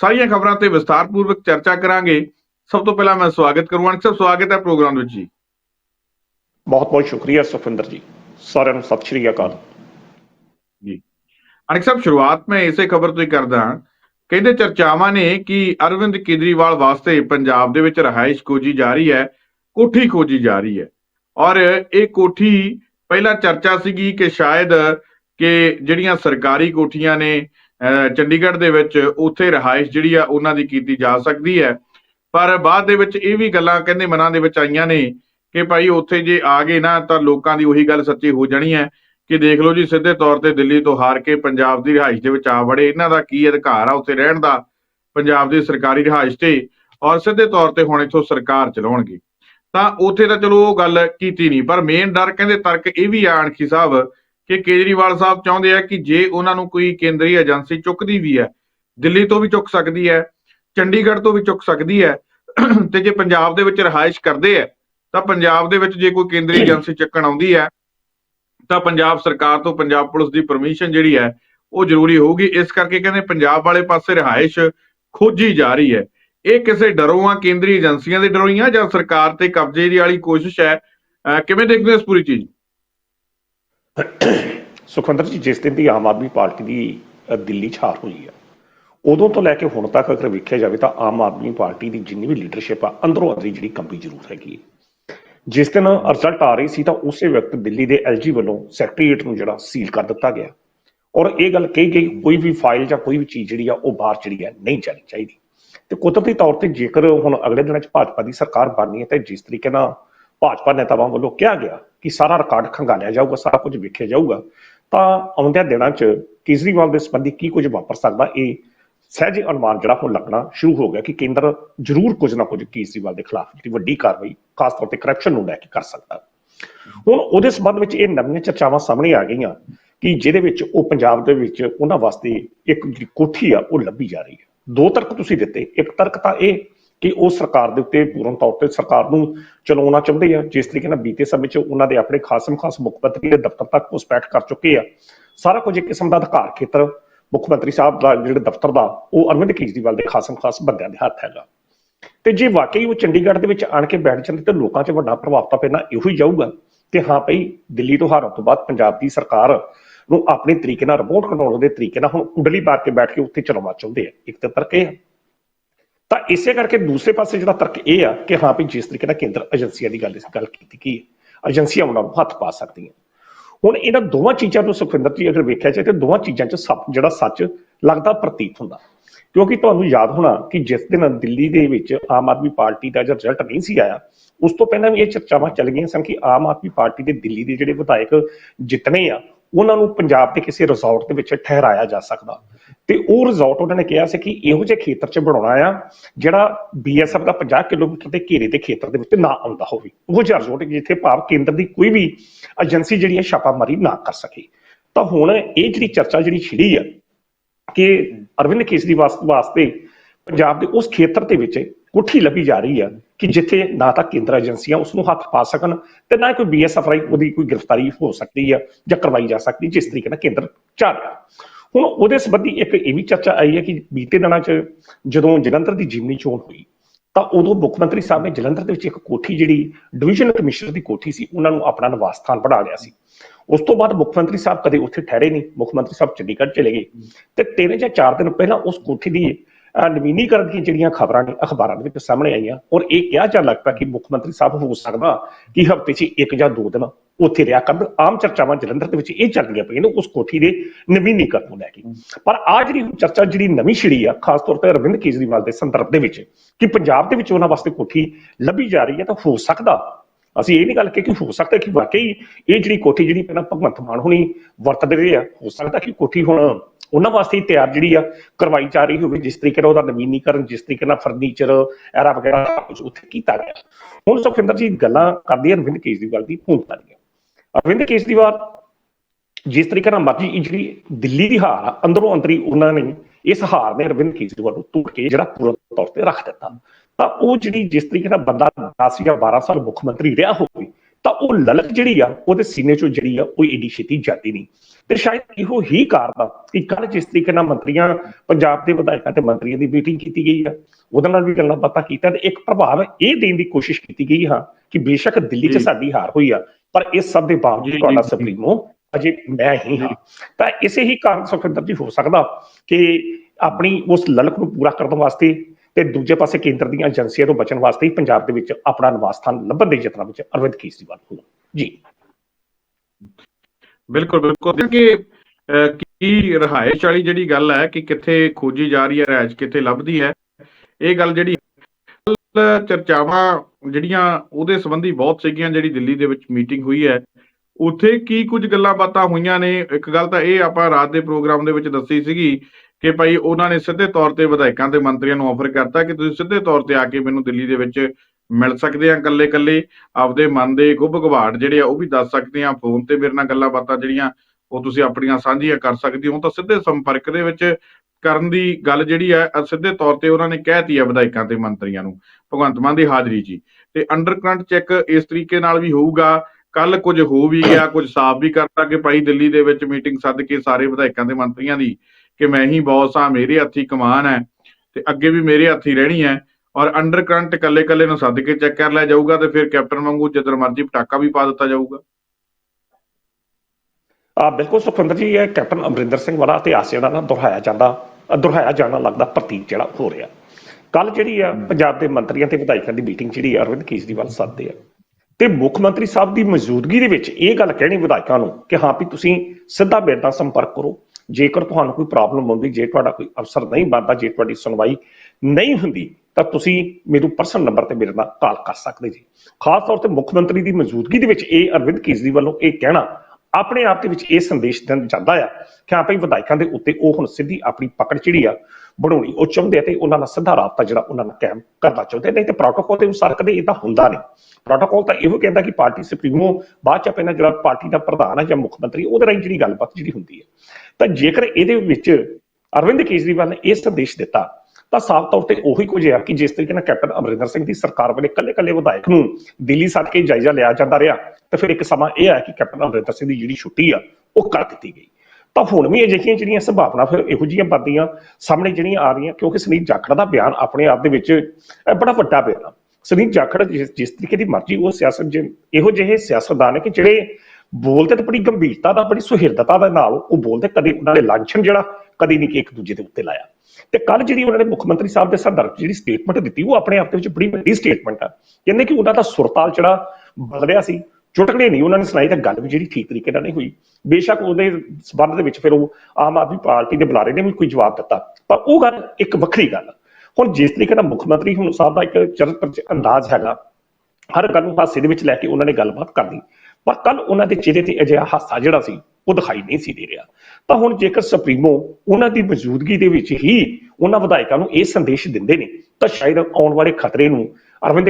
[SPEAKER 1] ਸਾਰੀਆਂ ਖਬਰਾਂ ਤੇ ਵਿਸਤਾਰਪੂਰਵਕ ਚਰਚਾ ਕਰਾਂਗੇ। ਸਭ ਤੋਂ ਪਹਿਲਾਂ ਮੈਂ ਸਵਾਗਤ ਕਰੂੰ ਅਨਕ ਸਾਹਿਬ ਸਵਾਗਤ ਹੈ ਪ੍ਰੋਗਰਾਮ ਵਿੱਚ ਜੀ।
[SPEAKER 2] ਬਹੁਤ ਬਹੁਤ ਸ਼ੁਕਰੀਆ ਸੁਖਵਿੰਦਰ ਜੀ। ਸਾਰਿਆਂ ਨੂੰ ਸਤਿ ਸ਼੍ਰੀ ਅਕਾਲ।
[SPEAKER 1] ਜੀ। ਅਨਕ ਸਾਹਿਬ ਸ਼ੁਰੂਆਤ ਮੈਂ ਇਸੇ ਖਬਰ ਤੋਂ ਹੀ ਕਰਦਾ ਹਾਂ ਕਹਿੰਦੇ ਚਰਚਾਵਾਂ ਨੇ ਕਿ ਅਰਵਿੰਦ ਕੇਜਰੀਵਾਲ ਵਾਸਤੇ ਪੰਜਾਬ ਦੇ ਵਿੱਚ ਰਹਾਇਸ਼ ਖੋਜੀ ਜਾ ਰਹੀ ਹੈ ਕੋਠੀ ਖੋਜੀ ਜਾ ਰਹੀ ਹੈ। ਔਰ ਇਹ ਕੋਠੀ ਪਹਿਲਾਂ ਚਰਚਾ ਸੀਗੀ ਕਿ ਸ਼ਾਇਦ ਕਿ ਜਿਹੜੀਆਂ ਸਰਕਾਰੀ ਕੋਠੀਆਂ ਨੇ ਅਹ, ਚੰਡੀਗੜ੍ਹ ਦੇ ਵਿੱਚ ਉੱਥੇ ਰਹਾਇਸ਼ ਜਿਹੜੀ ਆ ਉਹਨਾਂ ਦੀ ਕੀਤੀ ਜਾ ਸਕਦੀ ਹੈ। ਪਰ ਬਾਅਦ ਦੇ ਵਿੱਚ ਇਹ ਵੀ ਗੱਲਾਂ ਕਹਿੰਦੇ ਮਨਾਂ ਦੇ ਵਿੱਚ ਆਈਆਂ ਨੇ ਕਿ ਭਾਈ ਉੱਥੇ ਜੇ ਆ ਗਏ ਨਾ ਤਾਂ ਲੋਕਾਂ ਦੀ ਉਹੀ ਗੱਲ ਸੱਚੀ ਹੋ ਜਾਣੀ ਹੈ। ਕਿ ਦੇਖ ਲਓ ਜੀ, ਸਿੱਧੇ ਤੌਰ ਤੇ ਦਿੱਲੀ ਤੋਂ ਹਾਰ ਕੇ ਪੰਜਾਬ ਦੀ ਰਿਹਾਇਸ਼ ਦੇ ਵਿੱਚ ਆ ਵੜੇ। ਇਹਨਾਂ ਦਾ ਕੀ ਅਧਿਕਾਰ ਆ ਉੱਥੇ ਰਹਿਣ ਦਾ? ਪੰਜਾਬ ਦੀ ਸਰਕਾਰੀ ਰਿਹਾਇਸ਼ ਤੇ। ਔਰ ਸਿੱਧੇ ਤੌਰ ਤੇ ਹੁਣ ਇੱਥੋਂ ਸਰਕਾਰ ਚਲਾਉਣਗੇ। ਤਾਂ ਉੱਥੇ ਤਾਂ ਚਲੋ ਉਹ ਗੱਲ ਕੀਤੀ ਨਹੀਂ, ਪਰ ਮੇਨ ਡਰ ਕਹਿੰਦੇ ਤਰਕ ਇਹ ਵੀ ਆ ਅਣਖੀ ਸਾਹਿਬ ਕਿ ਕੇਜਰੀਵਾਲ ਸਾਹਿਬ ਚਾਹੁੰਦੇ ਆ ਕਿ ਜੇ ਉਹਨਾਂ ਨੂੰ ਕੋਈ ਕੇਂਦਰੀ ਏਜੰਸੀ ਚੁੱਕਦੀ ਵੀ ਹੈ, ਦਿੱਲੀ ਤੋਂ ਵੀ ਚੁੱਕ ਸਕਦੀ ਹੈ, ਚੰਡੀਗੜ੍ਹ ਤੋਂ ਵੀ ਚੁੱਕ ਸਕਦੀ ਹੈ, ਤੇ ਜੇ ਪੰਜਾਬ ਦੇ ਵਿੱਚ ਰਿਹਾਇਸ਼ ਕਰਦੇ ਆ ਤਾਂ ਪੰਜਾਬ ਦੇ ਵਿੱਚ ਜੇ ਕੋਈ ਕੇਂਦਰੀ ਏਜੰਸੀ ਚੱਕਣ ਆਉਂਦੀ ਹੈ ਤਾਂ ਪੰਜਾਬ ਸਰਕਾਰ ਤੋਂ ਪੰਜਾਬ ਪੁਲਿਸ ਦੀ ਪਰਮਿਸ਼ਨ ਜਿਹੜੀ ਹੈ, ਉਹ ਜ਼ਰੂਰੀ ਹੋਊਗੀ। ਇਸ ਕਰਕੇ ਕਹਿੰਦੇ ਪੰਜਾਬ ਵਾਲੇ ਪਾਸੇ ਰਿਹਾਇਸ਼ ਖੋਜੀ ਜਾ ਰਹੀ ਹੈ। ਇਹ ਕਿਸੇ ਡਰੋਂ ਆ ਕੇਂਦਰੀ ਏਜੰਸੀਆਂ ਦੇ ਡਰੋਂ ਆ ਜਾਂ ਸਰਕਾਰ ਤੇ ਕਬਜ਼ੇ ਦੀ ਵਾਲੀ ਕੋਸ਼ਿਸ਼ ਹੈ? ਅਹ ਕਿਵੇਂ ਦੇਖਦੇ ਹੋ ਇਸ ਪੂਰੀ ਚੀਜ਼?
[SPEAKER 2] ਸੁਖਵਿੰਦਰ ਜੀ, ਜਿਸ ਦਿਨ ਦੀ ਆਮ ਆਦਮੀ ਪਾਰਟੀ ਦੀ ਦਿੱਲੀ 'ਚ ਹੋਈ ਆ, ਉਦੋਂ ਤੋਂ ਲੈ ਕੇ ਹੁਣ ਤੱਕ ਅਗਰ ਵੇਖਿਆ ਜਾਵੇ ਤਾਂ ਆਮ ਆਦਮੀ ਪਾਰਟੀ ਦੀ ਜਿੰਨੀ ਵੀ ਲੀਡਰਸ਼ਿਪ ਆ, ਅੰਦਰੋਂ ਅੰਦਰੀ ਜਿਹੜੀ ਕੰਬੀ ਜ਼ਰੂਰ ਹੈਗੀ ਹੈ ਜਿਸ ਦਿਨ ਰਿਜ਼ਲਟ ਆ ਰਹੀ ਸੀ ਤਾਂ ਉਸੇ ਵਕਤ ਦਿੱਲੀ ਦੇ ਐਲਜੀ ਵੱਲੋਂ ਸੈਕਟਰੀਏਟ ਨੂੰ ਜਿਹੜਾ ਸੀਲ ਕਰ ਦਿੱਤਾ ਗਿਆ। ਔਰ ਇਹ ਗੱਲ ਕਹੀ ਗਈ, ਕੋਈ ਵੀ ਫਾਈਲ ਜਾਂ ਕੋਈ ਵੀ ਚੀਜ਼ ਜਿਹੜੀ ਆ ਉਹ ਬਾਹਰ ਜਿਹੜੀ ਆ ਨਹੀਂ ਜਾਣੀ ਚਾਹੀਦੀ। ਤੇ ਕੁਦਰਤੀ ਤੌਰ ਤੇ ਜੇਕਰ ਹੁਣ ਅਗਲੇ ਦਿਨਾਂ 'ਚ ਭਾਜਪਾ ਦੀ ਸਰਕਾਰ ਬਣਨੀ ਹੈ ਤੇ ਜਿਸ ਤਰੀਕੇ ਨਾਲ ਭਾਜਪਾ ਨੇਤਾਵਾਂ ਵੱਲੋਂ ਕਿਹਾ ਗਿਆ ਕਿ ਸਾਰਾ ਰਿਕਾਰਡ ਖੰਗਾਲਿਆ ਜਾਊਗਾ, ਸਾਰਾ ਕੁਝ ਵੇਖਿਆ ਜਾਊਗਾ, ਤਾਂ ਆਉਂਦਿਆਂ ਦਿਨਾਂ 'ਚ ਕੇਜਰੀਵਾਲ ਦੇ ਸੰਬੰਧੀ ਕੀ ਕੁਝ ਵਾਪਰ ਸਕਦਾ, ਇਹ ਸਹਿਜੇ ਅਨੁਮਾਨ ਜਿਹੜਾ ਉਹ ਲੱਗਣਾ ਸ਼ੁਰੂ ਹੋ ਗਿਆ ਕਿ ਕੇਂਦਰ ਜ਼ਰੂਰ ਕੁਝ ਨਾ ਕੁਝ ਕੇਜਰੀਵਾਲ ਦੇ ਖਿਲਾਫ ਜਿਹੜੀ ਵੱਡੀ ਕਾਰਵਾਈ ਖਾਸ ਤੌਰ ਤੇ ਕਰਪਸ਼ਨ ਨੂੰ ਲੈ ਕੇ ਕਰ ਸਕਦਾ। ਹੁਣ ਉਹਦੇ ਸੰਬੰਧ ਵਿੱਚ ਇਹ ਨਵੀਆਂ ਚਰਚਾਵਾਂ ਸਾਹਮਣੇ ਆ ਗਈਆਂ ਕਿ ਜਿਹਦੇ ਵਿੱਚ ਉਹ ਪੰਜਾਬ ਦੇ ਵਿੱਚ ਉਹਨਾਂ ਵਾਸਤੇ ਇੱਕ ਜਿਹੜੀ ਕੋਠੀ ਆ, ਉਹ ਲੱਭੀ ਜਾ ਰਹੀ ਹੈ। ਦੋ ਤਰਕ ਤੁਸੀਂ ਦਿੱਤੇ। ਇੱਕ ਤਰਕ ਤਾਂ ਇਹ ਕਿ ਉਹ ਸਰਕਾਰ ਦੇ ਉੱਤੇ ਪੂਰਨ ਤੌਰ ਤੇ ਸਰਕਾਰ ਨੂੰ ਚਲਾਉਣਾ ਚਾਹੁੰਦੇ ਆ, ਜਿਸ ਤਰੀਕੇ ਨਾਲ ਬੀਤੇ ਸਮੇਂ 'ਚ ਉਹਨਾਂ ਦੇ ਆਪਣੇ ਖਾਸਮ ਖਾਸ ਮੁੱਖ ਮੰਤਰੀ ਦੇ ਦਫ਼ਤਰ ਤੱਕ ਘੁਸਪੈਠ ਕਰ ਚੁੱਕੇ ਆ। ਸਾਰਾ ਕੁਝ ਇੱਕ ਕਿਸਮ ਦਾ ਅਧਿਕਾਰ ਖੇਤਰ ਮੁੱਖ ਮੰਤਰੀ ਸਾਹਿਬ ਦਾ ਜਿਹੜੇ ਦਫ਼ਤਰ ਦਾ, ਉਹ ਅਰਵਿੰਦ ਕੇਜਰੀਵਾਲ ਦੇ ਖਾਸਮ ਖਾਸ ਬੰਦਿਆਂ ਦੇ ਹੱਥ ਹੈਗਾ। ਤੇ ਜੇ ਵਾਕਈ ਉਹ ਚੰਡੀਗੜ੍ਹ ਦੇ ਵਿੱਚ ਆਣ ਕੇ ਬੈਠ ਜਾਂਦੇ ਤਾਂ ਲੋਕਾਂ 'ਚ ਵੱਡਾ ਪ੍ਰਭਾਵ ਤਾਂ ਪੈਣਾ ਇਹੋ ਹੀ ਜਾਊਗਾ ਕਿ ਹਾਂ ਭਈ ਦਿੱਲੀ ਤੋਂ ਹਾਰਨ ਤੋਂ ਬਾਅਦ ਪੰਜਾਬ ਦੀ ਸਰਕਾਰ ਨੂੰ ਆਪਣੇ ਤਰੀਕੇ ਨਾਲ ਰਿਮੋਟ ਕੰਟਰੋਲ ਦੇ ਤਰੀਕੇ ਨਾਲ ਹੁਣ ਕੁੰਡਲੀ ਮਾਰ ਕੇ ਬੈਠ ਕੇ ਉੱਥੇ ਚਲਾਉਣਾ ਚਾਹੁੰਦੇ ਆ। ਇੱਕ ਤਾਂ ਤਰਕ ਇਹ ਆ। ਤਾਂ ਇਸੇ ਕਰਕੇ ਦੂਸਰੇ ਪਾਸੇ ਜਿਹੜਾ ਤਰਕ ਇਹ ਆ ਕਿ ਹਾਂ ਵੀ ਜਿਸ ਤਰੀਕੇ ਨਾਲ ਕੇਂਦਰ ਏਜੰਸੀਆਂ ਦੀ ਗੱਲ ਇਸ ਗੱਲ ਕੀਤੀ ਗਈ ਹੈ, ਏਜੰਸੀਆਂ ਉਹਨਾਂ ਨੂੰ ਹੱਥ ਪਾ ਸਕਦੀਆਂ। ਹੁਣ ਇਹਨਾਂ ਦੋਵਾਂ ਚੀਜ਼ਾਂ ਨੂੰ ਸੁਖਵਿੰਦਰ ਜੀ ਅਗਰ ਵੇਖਿਆ ਜਾਏ ਤੇ ਦੋਵਾਂ ਚੀਜ਼ਾਂ 'ਚ ਸਭ ਜਿਹੜਾ ਸੱਚ ਲੱਗਦਾ ਪ੍ਰਤੀਤ ਹੁੰਦਾ। ਕਿਉਂਕਿ ਤੁਹਾਨੂੰ ਯਾਦ ਹੋਣਾ ਕਿ ਜਿਸ ਦਿਨ ਦਿੱਲੀ ਦੇ ਵਿੱਚ ਆਮ ਆਦਮੀ ਪਾਰਟੀ ਦਾ ਰਿਜ਼ਲਟ ਨਹੀਂ ਸੀ ਆਇਆ, ਉਸ ਤੋਂ ਪਹਿਲਾਂ ਵੀ ਇਹ ਚਰਚਾਵਾਂ ਚੱਲ ਗਈਆਂ ਸਨ ਕਿ ਆਮ ਆਦਮੀ ਪਾਰਟੀ ਦੇ ਦਿੱਲੀ ਦੇ ਜਿਹੜੇ ਵਿਧਾਇਕ ਜਿੱਤਨੇ ਆ, ਉਹਨਾਂ ਨੂੰ ਪੰਜਾਬ ਦੇ ਕਿਸੇ ਰਿਜ਼ੋਰਟ ਦੇ ਵਿੱਚ ਠਹਿਰਾਇਆ ਜਾ ਸਕਦਾ। ਤੇ ਉਹ ਰਿਜ਼ੋਰਟ ਉਹਨਾਂ ਨੇ ਕਿਹਾ ਸੀ ਕਿ ਇਹੋ ਜਿਹੇ ਖੇਤਰ 'ਚ ਬਣਾਉਣਾ ਆ, ਜਿਹੜਾ ਬੀਐਸਐਫ ਦਾ 50 ਕਿਲੋਮੀਟਰ ਦੇ ਘੇਰੇ ਦੇ ਖੇਤਰ ਦੇ ਵਿੱਚ ਨਾ ਆਉਂਦਾ ਹੋਵੇ। ਉਹ ਜਿਹਾ ਰਿਜ਼ੋਰਟ ਜਿੱਥੇ ਭਾਵ ਕੇਂਦਰ ਦੀ ਕੋਈ ਵੀ ਏਜੰਸੀ ਜਿਹੜੀ ਹੈ ਛਾਪਾਮਾਰੀ ਨਾ ਕਰ ਸਕੇ। ਤਾਂ ਹੁਣ ਇਹ ਜਿਹੜੀ ਚਰਚਾ ਜਿਹੜੀ ਛਿੜੀ ਆ ਕਿ ਅਰਵਿੰਦ ਕੇਜਰੀਵਾਲ ਵਾਸਤੇ ਪੰਜਾਬ ਦੇ ਉਸ ਖੇਤਰ ਦੇ ਵਿੱਚ ਕੋਠੀ ਲੱਭੀ ਜਾ ਰਹੀ ਆ ਕਿ ਜਿੱਥੇ ਨਾ ਤਾਂ ਕੇਂਦਰ ਏਜੰਸੀਆਂ ਉਸ ਨੂੰ ਹੱਥ ਪਾ ਸਕਣ ਤੇ ਨਾ ਹੀ ਕੋਈ ਬੀਐਸਐਫ ਰਾਈ ਉਹਦੀ ਕੋਈ ਗ੍ਰਿਫਤਾਰੀ ਹੋ ਸਕਦੀ ਆ ਜਾਂ ਕਰਵਾਈ ਜਾ ਸਕਦੀ, ਜਿਸ ਤਰੀਕੇ ਨਾਲ ਕੇਂਦਰ ਚਾਹ ਰਿਹਾ। ਹੁਣ ਉਹਦੇ ਸੰਬੰਧੀ ਇੱਕ ਇਹ ਵੀ ਚਰਚਾ ਆਈ ਹੈ ਕਿ ਬੀਤੇ ਦਿਨਾਂ 'ਚ ਜਦੋਂ ਜਲੰਧਰ ਦੀ ਜਿਮਨੀ ਚੋਣ ਹੋਈ, ਤਾਂ ਉਦੋਂ ਮੁੱਖ ਮੰਤਰੀ ਸਾਹਿਬ ਨੇ ਜਲੰਧਰ ਦੇ ਵਿੱਚ ਇੱਕ ਕੋਠੀ ਜਿਹੜੀ ਡਿਵੀਜ਼ਨਲ ਕਮਿਸ਼ਨਰ ਦੀ ਕੋਠੀ ਸੀ, ਉਹਨਾਂ ਨੂੰ ਆਪਣਾ ਨਿਵਾਸ ਸਥਾਨ ਬਣਾ ਲਿਆ ਸੀ। ਉਸ ਤੋਂ ਬਾਅਦ ਮੁੱਖ ਮੰਤਰੀ ਸਾਹਿਬ ਕਦੇ ਉੱਥੇ ਠਹਿਰੇ ਨਹੀਂ, ਮੁੱਖ ਮੰਤਰੀ ਸਾਹਿਬ ਚੰਡੀਗੜ੍ਹ ਚਲੇ ਗਏ ਤੇ ਤਿੰਨ ਜਾਂ ਚਾਰ ਦਿਨ ਪਹਿਲਾਂ ਉਸ ਕੋਠੀ ਦੀ ਨਵੀਨੀਕਰਨ ਦੀਆਂ ਜਿਹੜੀਆਂ ਖਬਰਾਂ ਨੇ, ਅਖਬਾਰਾਂ ਦੇ ਵਿੱਚ ਸਾਹਮਣੇ ਆਈਆਂ, ਔਰ ਇਹ ਕਿਹਾ ਜਾ ਲੱਗਦਾ ਕਿ ਮੁੱਖ ਮੰਤਰੀ ਸਾਹਿਬ ਹੋ ਸਕਦਾ ਕਿ ਹਫ਼ਤੇ 'ਚ ਇੱਕ ਜਾਂ ਦੋ ਦਿਨ ਉੱਥੇ ਰਿਹਾ ਕਰਨ। ਆਮ ਚਰਚਾਵਾਂ ਜਲੰਧਰ ਦੇ ਵਿੱਚ ਇਹ ਚੱਲਦੀਆਂ ਪਈਆਂ ਨੇ, ਉਸ ਕੋਠੀ ਦੇ ਨਵੀਨੀਕਰਨ ਨੂੰ ਲੈ ਕੇ। ਪਰ ਆ ਜਿਹੜੀ ਹੁਣ ਚਰਚਾ, ਜਿਹੜੀ ਨਵੀਂ ਛਿੜੀ ਆ, ਖਾਸ ਤੌਰ ਤੇ ਅਰਵਿੰਦ ਕੇਜਰੀਵਾਲ ਦੇ ਸੰਦਰਭ ਦੇ ਵਿੱਚ, ਕਿ ਪੰਜਾਬ ਦੇ ਵਿੱਚ ਉਹਨਾਂ ਵਾਸਤੇ ਕੋਠੀ ਲੱਭੀ ਜਾ ਰਹੀ ਹੈ, ਤਾਂ ਹੋ ਸਕਦਾ, ਅਸੀਂ ਇਹ ਨਹੀਂ ਗੱਲ ਕਿ ਕਿ ਹੋ ਸਕਦਾ ਕਿ ਵਾਕਈ ਇਹ ਜਿਹੜੀ ਕੋਠੀ ਜਿਹੜੀ ਪਹਿਲਾਂ ਭਗਵੰਤ ਮਾਨ ਹੁਣੀ ਵਰਤਦੇ ਰਹੇ ਆ, ਹੋ ਸਕਦਾ ਕਿ ਕੋਠੀ ਹੁਣ ਉਹਨਾਂ ਵਾਸਤੇ ਤਿਆਰ ਜਿਹੜੀ ਆ ਕਰਵਾਈ ਜਾ ਰਹੀ ਹੋਵੇ, ਜਿਸ ਤਰੀਕੇ ਨਾਲ ਉਹਦਾ ਨਵੀਨੀਕਰਨ, ਜਿਸ ਤਰੀਕੇ ਨਾਲ ਫਰਨੀਚਰ ਐਰਾ ਵਗੈਰਾ ਕੁਝ ਉੱਥੇ ਕੀਤਾ ਗਿਆ। ਹੁਣ ਸੁਖਵਿੰਦਰ ਜੀ ਗੱਲਾਂ ਕਰਦੀ ਹੈ ਅਰਵਿੰਦ ਕੇਜਰੀਵਾਲ ਦੀ ਭੂਮਿਕਾ ਦੀਆਂ। ਅਰਵਿੰਦ ਕੇਜਰੀਵਾਲ ਜਿਸ ਤਰੀਕੇ ਨਾਲ ਮਰਜ਼ੀ ਇਹ ਜਿਹੜੀ ਦਿੱਲੀ ਦੀ ਹਾਰ ਆ, ਅੰਦਰੋਂ ਅੰਦਰੀ ਉਹਨਾਂ ਨੇ ਇਸ ਹਾਰ ਨੇ ਅਰਵਿੰਦ ਕੇਜਰੀਵਾਲ ਨੂੰ ਤੋੜ ਕੇ ਜਿਹੜਾ ਪੂਰਨ ਤੌਰ ਤੇ ਰੱਖ ਦਿੱਤਾ। ਤਾਂ ਉਹ ਜਿਹੜੀ ਜਿਸ ਤਰੀਕੇ ਨਾਲ ਬੰਦਾ 10 ਜਾਂ 12 ਸਾਲ ਮੁੱਖ ਮੰਤਰੀ ਰਿਹਾ ਹੋਵੇ ਤਾਂ ਉਹ ਲਲਕ ਜਿਹੜੀ ਆ ਉਹਦੇ ਸੀਨੇ ਚੋਂ ਜਿਹੜੀ ਆ ਉਹ ਏਡੀ ਛੇਤੀ ਜਾਂਦੀ ਨਹੀਂ ਤੇ ਸ਼ਾਇਦ ਇਹੋ ਹੀ ਕਾਰਨ ਆ ਕਿ ਕੱਲ ਜਿਸ ਤਰੀਕੇ ਨਾਲ ਮੰਤਰੀਆਂ ਪੰਜਾਬ ਦੇ ਵਿਧਾਇਕਾਂ ਤੇ ਮੰਤਰੀਆਂ ਦੀ ਮੀਟਿੰਗ ਕੀਤੀ ਗਈ ਆ ਉਹਦੇ ਨਾਲ ਵੀ ਗੱਲਾਂ ਬਾਤਾਂ ਕੀਤਾ ਤੇ ਇੱਕ ਪ੍ਰਭਾਵ ਇਹ ਦੇਣ ਦੀ ਕੋਸ਼ਿਸ਼ ਕੀਤੀ ਗਈ ਹਾਂ ਕਿ ਬੇਸ਼ੱਕ ਦਿੱਲੀ 'ਚ। ਸਾਡੀ ਹਾਰ ਹੋਈ ਆ ਪਰ ਇਸ ਸਭ ਦੇ ਬਾਵਜੂਦ ਤੁਹਾਡਾ। ਸੁਪਰੀਮੋ ਅਜੇ ਮੈਂ ਹੀ ਹਾਂ ਤਾਂ ਇਸੇ ਹੀ ਕਾਰਨ ਸੁਖਵਿੰਦਰ ਜੀ ਹੋ ਸਕਦਾ ਕਿ ਆਪਣੀ ਉਸ ਲਲਕ ਨੂੰ ਪੂਰਾ ਕਰਨ ਵਾਸਤੇ ਤੇ ਦੂਜੇ ਪਾਸੇ ਕੇਂਦਰ ਦੀਆਂ ਏਜੰਸੀਆਂ ਤੋਂ ਬਚਣ ਵਾਸਤੇ ਹੀ ਪੰਜਾਬ ਦੇ ਵਿੱਚ ਆਪਣਾ ਨਿਵਾਸ ਸਥਾਨ ਲੱਭਣ ਦੇ ਯਤਨਾਂ ਵਿੱਚ ਅਰਵਿੰਦ ਕੇਜਰੀਵਾਲ ਹੋਣ। ਜੀ।
[SPEAKER 1] ਬਿਲਕੁਲ ਬਿਲਕੁਲ। ਕਿ ਕੀ ਰਿਹਾਇਸ਼ ਵਾਲੀ ਜਿਹੜੀ ਗੱਲ ਹੈ ਕਿ ਕਿੱਥੇ ਖੋਜੀ ਜਾ ਰਹੀ ਹੈ, ਰਿਹਾਇਸ਼ ਕਿੱਥੇ ਲੱਭਦੀ ਹੈ, ਇਹ ਗੱਲ ਜਿਹੜੀ ਚਰਚਾਵਾਂ ਜਿਹੜੀਆਂ ਉਹਦੇ ਸੰਬੰਧੀ ਬਹੁਤ ਸੀਗੀਆਂ, ਜਿਹੜੀ ਦਿੱਲੀ ਦੇ ਵਿੱਚ ਮੀਟਿੰਗ ਹੋਈ ਹੈ, ਉੱਥੇ ਕੀ ਕੁਝ ਗੱਲਾਂ ਬਾਤਾਂ ਹੋਈਆਂ ਨੇ? ਇੱਕ ਗੱਲ ਤਾਂ ਇਹ ਆਪਾਂ ਰਾਤ ਦੇ ਪ੍ਰੋਗਰਾਮ ਦੇ ਵਿੱਚ ਦੱਸੀ ਸੀਗੀ ਕਿ ਭਾਈ ਉਹਨਾਂ ਨੇ ਸਿੱਧੇ ਤੌਰ ਤੇ ਵਿਧਾਇਕਾਂ ਤੇ ਮੰਤਰੀਆਂ ਨੂੰ ਆਫਰ ਕਰਤਾ ਕਿ ਤੁਸੀਂ ਸਿੱਧੇ ਤੌਰ ਤੇ ਆ ਕੇ ਮੈਨੂੰ ਦਿੱਲੀ ਦੇ ਵਿੱਚ ਮਿਲ ਸਕਦੇ ਆ ਇਕੱਲੇ ਇਕੱਲੇ ਆਪਦੇ ਮਨ ਦੇ ਗੁੱਭ ਗਵਾੜ ਜਿਹੜੇ ਆ ਉਹ ਵੀ ਦੱਸ ਸਕਦੇ ਆ ਫੋਨ ਤੇ ਮੇਰੇ ਨਾਲ ਗੱਲਾਂ ਬਾਤਾਂ ਜਿਹੜੀਆਂ ਉਹ ਤੁਸੀਂ ਆਪਣੀਆਂ ਸਾਂਝੀਆਂ ਕਰ ਸਕਦੇ ਹੋ ਤਾਂ ਸਿੱਧੇ ਸੰਪਰਕ ਦੇ ਵਿੱਚ ਕਰਨ ਦੀ ਗੱਲ ਜਿਹੜੀ ਹੈ ਸਿੱਧੇ ਤੌਰ ਤੇ ਉਹਨਾਂ ਨੇ ਕਹਿਤੀ ਹੈ ਵਿਧਾਇਕਾਂ ਤੇ ਮੰਤਰੀਆਂ ਨੂੰ, ਭਗਵੰਤ ਮਾਨ ਦੀ ਹਾਜ਼ਰੀ 'ਚ ਹੀ। ਤੇ ਅੰਡਰਕਰੰਟ ਚੈੱਕ ਇਸ ਤਰੀਕੇ ਨਾਲ ਵੀ ਹੋਊਗਾ ਕੱਲ ਕੁਝ ਹੋ ਵੀ ਗਿਆ, ਕੁਝ ਸਾਫ਼ ਵੀ ਕਰਤਾ ਕਿ ਭਾਈ ਦਿੱਲੀ ਦੇ ਵਿੱਚ ਮੀਟਿੰਗ ਸੱਦ ਕੇ ਸਾਰੇ ਵਿਧਾਇਕਾਂ ਤੇ ਮੰਤਰੀਆਂ ਦੀ ਕਿ ਮੈਂ ਹੀ ਬੌਸ ਆ ਮੇਰੇ ਹੱਥੀ ਕਮਾਨ ਹੈ ਤੇ ਅੱਗੇ ਵੀ ਮੇਰੇ ਹੱਥੀ ਰਹਿਣੀ ਹੈ ਔਰ ਅੰਡਰਕਰੰਟ ਕੱਲੇ ਕੱਲੇ ਨੂੰ ਸੱਦ ਕੇ ਚੈੱਕ ਕਰ ਲਿਆ ਜਾਊਗਾ ਤੇ ਫਿਰ ਕੈਪਟਨ ਵਾਂਗੂ ਜਦੋਂ ਮਰਜ਼ੀ ਪਟਾਕਾ ਵੀ ਪਾ ਦਿੱਤਾ ਜਾਊਗਾ।
[SPEAKER 2] ਆ ਬਿਲਕੁਲ ਸੁਖਵਿੰਦਰ ਜੀ ਇਹ ਕੈਪਟਨ ਅਮਰਿੰਦਰ ਸਿੰਘ ਵਾਲਾ ਇਤਿਹਾਸ ਜਿਹੜਾ ਨਾ ਦੁਹਰਾਇਆ ਜਾਂਦਾ ਦੁਹਰਾਇਆ ਜਾਣਾ ਲੱਗਦਾ ਪ੍ਰਤੀਕ ਜਿਹੜਾ ਹੋ ਰਿਹਾ। ਕੱਲ ਜਿਹੜੀ ਆ ਪੰਜਾਬ ਦੇ ਮੰਤਰੀਆਂ ਤੇ ਵਿਧਾਇਕਾਂ ਦੀ ਮੀਟਿੰਗ ਜਿਹੜੀ ਅਰਵਿੰਦ ਕੇਜਰੀਵਾਲ ਸੱਦਦੇ ਆ। ਤੇ ਮੁੱਖ ਮੰਤਰੀ ਸਾਹਿਬ ਦੀ ਮੌਜੂਦਗੀ ਦੇ ਵਿੱਚ ਇਹ ਗੱਲ ਕਹਿਣੀ ਵਿਧਾਇਕਾਂ ਨੂੰ ਕਿ ਹਾਂ ਵੀ ਤੁਸੀਂ ਸਿੱਧਾ ਮੇਰੇ ਨਾਲ ਸੰਪਰਕ ਕਰੋ। ਜੇਕਰ ਤੁਹਾਨੂੰ ਕੋਈ ਪ੍ਰੋਬਲਮ ਹੁੰਦੀ ਜੇ ਤੁਹਾਡਾ ਕੋਈ ਅਫਸਰ ਨਹੀਂ ਬਣਦਾ, ਜੇ ਤੁਹਾਡੀ ਸੁਣਵਾਈ ਨਹੀਂ ਹੁੰਦੀ, ਤਾਂ ਤੁਸੀਂ ਮੈਨੂੰ ਪਰਸਨਲ ਨੰਬਰ ਤੇ ਮੇਰੇ ਨਾਲ ਕਾਲ ਕਰ ਸਕਦੇ ਜੀ। ਖਾਸ ਤੌਰ ਤੇ ਮੁੱਖ ਮੰਤਰੀ ਦੀ ਮੌਜੂਦਗੀ ਦੇ ਵਿੱਚ ਇਹ ਅਰਵਿੰਦ ਕੇਜਰੀ ਵੱਲੋਂ ਇਹ ਕਹਿਣਾ ਆਪਣੇ ਆਪ ਦੇ ਵਿੱਚ ਇਹ ਸੰਦੇਸ਼ ਦਿਨ ਜਾਂਦਾ ਆ ਕਿ ਹਾਂ ਭਈ ਵਿਧਾਇਕਾਂ ਦੇ ਉੱਤੇ ਉਹ ਹੁਣ ਸਿੱਧੀ ਆਪਣੀ ਪਕੜ ਜਿਹੜੀ ਆ ਬਣਾਉਣੀ, ਉਹ ਚਾਹੁੰਦੇ ਆ ਤੇ ਉਹਨਾਂ ਨਾਲ ਸਿੱਧਾ ਰਾਬਤਾ ਜਿਹੜਾ ਉਹਨਾਂ ਨਾਲ ਕਾਇਮ ਕਰਨਾ ਚਾਹੁੰਦੇ ਨਹੀਂ ਤੇ ਪ੍ਰੋਟੋਕੋਲ ਦੇ ਅਨੁਸਾਰ ਕਦੇ ਇਦਾਂ ਹੁੰਦਾ ਨਹੀਂ। ਪ੍ਰੋਟੋਕੋਲ ਤਾਂ ਇਹੋ ਕਹਿੰਦਾ ਕਿ ਪਾਰਟੀ ਸੁਪਰੀਮੋ ਬਾਅਦ ਚ ਆਪਣਾ ਜਿਹੜਾ ਪਾਰਟੀ ਦਾ ਪ੍ਰਧਾਨ ਹੈ ਜਾਂ ਮੁੱਖ ਮੰਤਰੀ, ਉਹਦੇ ਰਾਹੀਂ ਜਿਹੜੀ ਗੱਲਬਾਤ ਜਿਹੜੀ ਹੁੰਦੀ ਹੈ। ਤਾਂ ਜੇਕਰ ਇਹਦੇ ਵਿੱਚ ਅਰਵਿੰਦ ਕੇਜਰੀਵਾਲ ਨੇ ਇਹ ਸੰਦੇਸ਼ ਦਿੱਤਾ, ਤਾਂ ਸਾਫ਼ ਤੌਰ ਤੇ ਉਹੀ ਕੁਝ ਆ ਕਿ ਜਿਸ ਤਰੀਕੇ ਨਾਲ ਕੈਪਟਨ ਅਮਰਿੰਦਰ ਸਿੰਘ ਦੀ ਸਰਕਾਰ ਵੇਲੇ ਕੱਲੇ-ਕੱਲੇ ਵਿਧਾਇਕ ਨੂੰ ਦਿੱਲੀ ਸੱਦ ਕੇ ਜਾਇਜ਼ਾ ਲਿਆ ਜਾਂਦਾ ਰਿਹਾ, ਤੇ ਫਿਰ ਇੱਕ ਸਮਾਂ ਇਹ ਆ ਕਿ ਕੈਪਟਨ ਅਮਰਿੰਦਰ ਸਿੰਘ ਦੀ ਜਿਹੜੀ ਛੁੱਟੀ ਆ, ਉਹ ਕਰ ਦਿੱਤੀ ਗਈ। ਤਾਂ ਹੁਣ ਵੀ ਅਜਿਹੀਆਂ ਜਿਹੜੀਆਂ ਸੰਭਾਵਨਾ ਫਿਰ ਇਹੋ ਜਿਹੀਆਂ ਬਣਦੀਆਂ ਸਾਹਮਣੇ ਜਿਹੜੀਆਂ ਆ ਰਹੀਆਂ, ਕਿਉਂਕਿ ਸੁਨੀਲ ਜਾਖੜ ਦਾ ਬਿਆਨ ਆਪਣੇ ਆਪ ਦੇ ਵਿੱਚ ਬੜਾ ਵੱਡਾ ਬਿਆਨ ਆ। ਸੁਨੀਲ ਜਾਖੜ ਜਿਸ ਜਿਸ ਤਰੀਕੇ ਦੀ ਮਰਜ਼ੀ ਉਹ ਸਿਆਸਤ ਇਹੋ ਜਿਹੇ ਸਿਆਸਤਦਾਨ ਨੇ ਕਿ ਜਿਹੜੇ ਬੋਲਦੇ ਤਾਂ ਬੜੀ ਗੰਭੀਰਤਾ ਦਾ ਬੜੀ ਸੁਹਿਰਦਤਾ ਦੇ ਨਾਲ ਉਹ ਬੋਲਦੇ, ਕਦੇ ਉਹਨਾਂ ਨੇ ਲਾਂਛਨ ਜਿਹੜਾ ਕਦੀ ਨਹੀਂ ਕਿ ਇੱਕ ਦੂਜੇ ਦੇ ਉੱਤੇ ਲਾਇਆ। ਤੇ ਕੱਲ ਜਿਹੜੀ ਉਹਨਾਂ ਨੇ ਮੁੱਖ ਮੰਤਰੀ ਸਾਹਿਬ ਦੇ ਸੰਦਰਭ ਜਿਹੜੀ ਸਟੇਟਮੈਂਟ ਦਿੱਤੀ, ਉਹ ਆਪਣੇ ਆਪ ਦੇ ਵਿੱਚ ਬੜੀ ਵੱਡੀ ਸਟੇਟਮੈਂਟ ਆ। ਕਹਿੰਦੇ ਕਿ ਉਹਨਾਂ ਦਾ ਸੁਰਤਾਲ ਜਿਹੜਾ ਬਦਲਿਆ ਸੀ ਚੁਟਕਲੇ ਨਹੀਂ, ਉਹਨਾਂ ਨੇ ਸੁਣਾਈ ਤਾਂ ਗੱਲ ਵੀ ਜਿਹੜੀ ਠੀਕ ਤਰੀਕੇ ਨਾਲ ਨਹੀਂ ਹੋਈ। ਬੇਸ਼ੱਕ ਉਹਦੇ ਸਬੰਧ ਦੇ ਵਿੱਚ ਫਿਰ ਉਹ ਆਮ ਆਦਮੀ ਪਾਰਟੀ ਦੇ ਬੁਲਾਰੇ ਨੇ ਵੀ ਕੋਈ ਜਵਾਬ ਦਿੱਤਾ। ਪਰ ਉਹ ਗੱਲ ਇੱਕ ਵੱਖਰੀ ਗੱਲ ਹੁਣ ਜਿਸ ਤਰੀਕੇ ਨਾਲ ਮੁੱਖ ਮੰਤਰੀ ਹੁਣ ਸਾਹਿਬ ਦਾ ਇੱਕ ਚਰਿੱਤਰ ਅੰਦਾਜ਼ ਹੈਗਾ, ਹਰ ਗੱਲ ਨੂੰ ਹਾਸੇ ਦੇ ਵਿੱਚ ਲੈ ਕੇ ਉਹਨਾਂ ਨੇ ਗੱਲਬਾਤ ਕਰਨੀ ਪਰ ਕੱਲ ਉਹਨਾਂ ਦੇ ਚਿਹਰੇ ਤੇ ਅਜਿਹਾ ਹਾਸਾ ਜਿਹੜਾ ਸੀ, ਉਹ ਦਿਖਾਈ ਨਹੀਂ ਸੀ ਦੇ ਰਿਹਾ। ਤਾਂ ਹੁਣ ਜੇਕਰ ਸੁਪਰੀਮੋ ਉਹਨਾਂ ਦੀ ਮੌਜੂਦਗੀ ਦੇ ਵਿੱਚ ਹੀ ਉਹਨਾਂ ਵਿਧਾਇਕਾਂ ਨੂੰ ਇਹ ਸੰਦੇਸ਼ ਦਿੰਦੇ ਨੇ, ਤਾਂ ਸ਼ਾਇਦ ਆਉਣ ਵਾਲੇ ਖਤਰੇ ਨੂੰ ਅਰਵਿੰਦ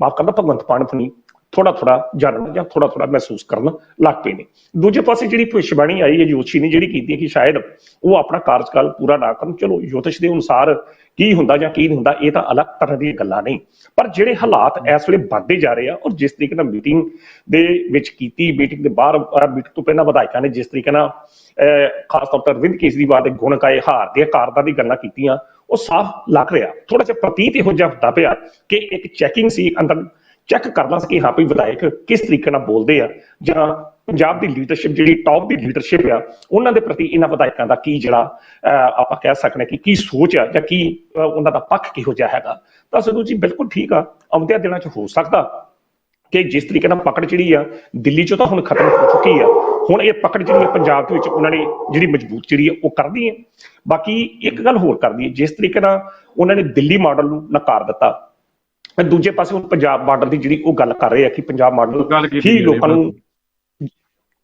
[SPEAKER 2] ਮਾਫ ਕਰਨਾ, ਭਗਵੰਤ ਮਾਨ ਫਨੀ ਥੋੜਾ ਥੋੜਾ ਜਾਣਨ ਜਾਂ ਥੋੜਾ ਥੋੜਾ ਮਹਿਸੂਸ ਕਰਨ ਲੱਗ ਪਏ ਨੇ। ਦੂਜੇ ਪਾਸੇ ਜਿਹੜੀ ਭਵਿੱਖਬਾਣੀ ਆਈ ਹੈ ਜੋਸ਼ੀ ਨੇ ਜਿਹੜੀ ਕੀਤੀ ਕਿ ਸ਼ਾਇਦ ਉਹ ਆਪਣਾ ਕਾਰਜਕਾਲ ਪੂਰਾ ਨਾ ਕਰਨ। ਚਲੋ ਜੋਤਿਸ਼ ਦੇ ਅਨੁਸਾਰ ਕੀ ਹੁੰਦਾ ਜਾਂ ਕੀ ਨਹੀਂ ਹੁੰਦਾ ਇਹ ਤਾਂ ਅਲੱਗ ਤਰ੍ਹਾਂ ਦੀਆਂ ਗੱਲਾਂ ਨਹੀਂ ਪਰ ਜਿਹੜੇ ਹਾਲਾਤ ਇਸ ਵੇਲੇ ਵੱਧਦੇ ਜਾ ਰਹੇ ਆ ਔਰ ਜਿਸ ਤਰੀਕੇ ਨਾਲ ਮੀਟਿੰਗ ਦੇ ਵਿੱਚ ਕੀਤੀ ਮੀਟਿੰਗ ਦੇ ਬਾਹਰ ਮੀਟਿੰਗ ਤੋਂ ਪਹਿਲਾਂ ਵਿਧਾਇਕਾਂ ਨੇ ਜਿਸ ਤਰੀਕੇ ਨਾਲ ਅਹ, ਖਾਸ ਤੌਰ ਤੇ ਅਰਵਿੰਦ ਕੇਜਰੀਵਾਲ ਦੇ ਗੁਣ ਕਾਏ ਹਾਰ ਦੇ ਕਾਰਦਾਂ ਦੀ ਗੱਲਾਂ ਕੀਤੀਆਂ ਉਹ ਸਾਫ਼ ਲੱਗ ਰਿਹਾ। ਥੋੜਾ ਜਿਹਾ ਪ੍ਰਤੀਤ ਇਹੋ ਜਿਹਾ ਹੁੰਦਾ ਪਿਆ ਕਿ ਇੱਕ ਚੈਕਿੰਗ ਸੀ ਅੰਦਰ ਚੈੱਕ ਕਰਨਾ ਸੀ ਕਿ ਹਾਂ ਵੀ ਵਿਧਾਇਕ ਕਿਸ ਤਰੀਕੇ ਨਾਲ ਬੋਲਦੇ ਆ ਜਾਂ ਪੰਜਾਬ ਦੀ ਲੀਡਰਸ਼ਿਪ ਜਿਹੜੀ ਟੌਪ ਦੀ ਲੀਡਰਸ਼ਿਪ ਆ, ਉਹਨਾਂ ਦੇ ਪ੍ਰਤੀ ਇਹਨਾਂ ਵਿਧਾਇਕਾਂ ਦਾ ਕੀ ਜਿਹੜਾ ਆਪਾਂ ਕਹਿ ਸਕਦੇ ਹਾਂ ਕਿ ਕੀ ਸੋਚ ਆ ਜਾਂ ਕੀ ਉਹਨਾਂ ਦਾ ਪੱਖ ਕਿਹੋ ਜਿਹਾ ਹੈਗਾ। ਤਾਂ ਸਦੂ ਜੀ ਬਿਲਕੁਲ ਠੀਕ ਆ, ਆਉਂਦਿਆਂ ਦਿਨਾਂ 'ਚ ਹੋ ਸਕਦਾ ਕਿ ਜਿਸ ਤਰੀਕੇ ਨਾਲ ਪਕੜ ਜਿਹੜੀ ਆ ਦਿੱਲੀ 'ਚੋਂ ਤਾਂ ਹੁਣ ਖਤਮ ਹੋ ਚੁੱਕੀ ਆ, ਹੁਣ ਇਹ ਪਕੜ ਜਿਹੜੀ ਆ ਪੰਜਾਬ ਦੇ ਵਿੱਚ ਉਹਨਾਂ ਨੇ ਜਿਹੜੀ ਮਜ਼ਬੂਤ ਜਿਹੜੀ ਆ ਉਹ ਕਰਦੀ ਹੈ ਬਾਕੀ ਇੱਕ ਗੱਲ ਹੋਰ ਕਰਦੀ ਹੈ ਜਿਸ ਤਰੀਕੇ ਨਾਲ ਉਹਨਾਂ ਨੇ ਦਿੱਲੀ ਮਾਡਲ ਨੂੰ ਨਕਾਰ ਦਿੱਤਾ ਤੇ ਦੂਜੇ ਪਾਸੇ ਹੁਣ ਪੰਜਾਬ ਮਾਡਲ ਦੀ ਜਿਹੜੀ ਉਹ ਗੱਲ ਕਰ ਰਹੇ ਆ ਕਿ ਪੰਜਾਬ ਮਾਡਲ ਹੀ ਲੋਕਾਂ ਨੂੰ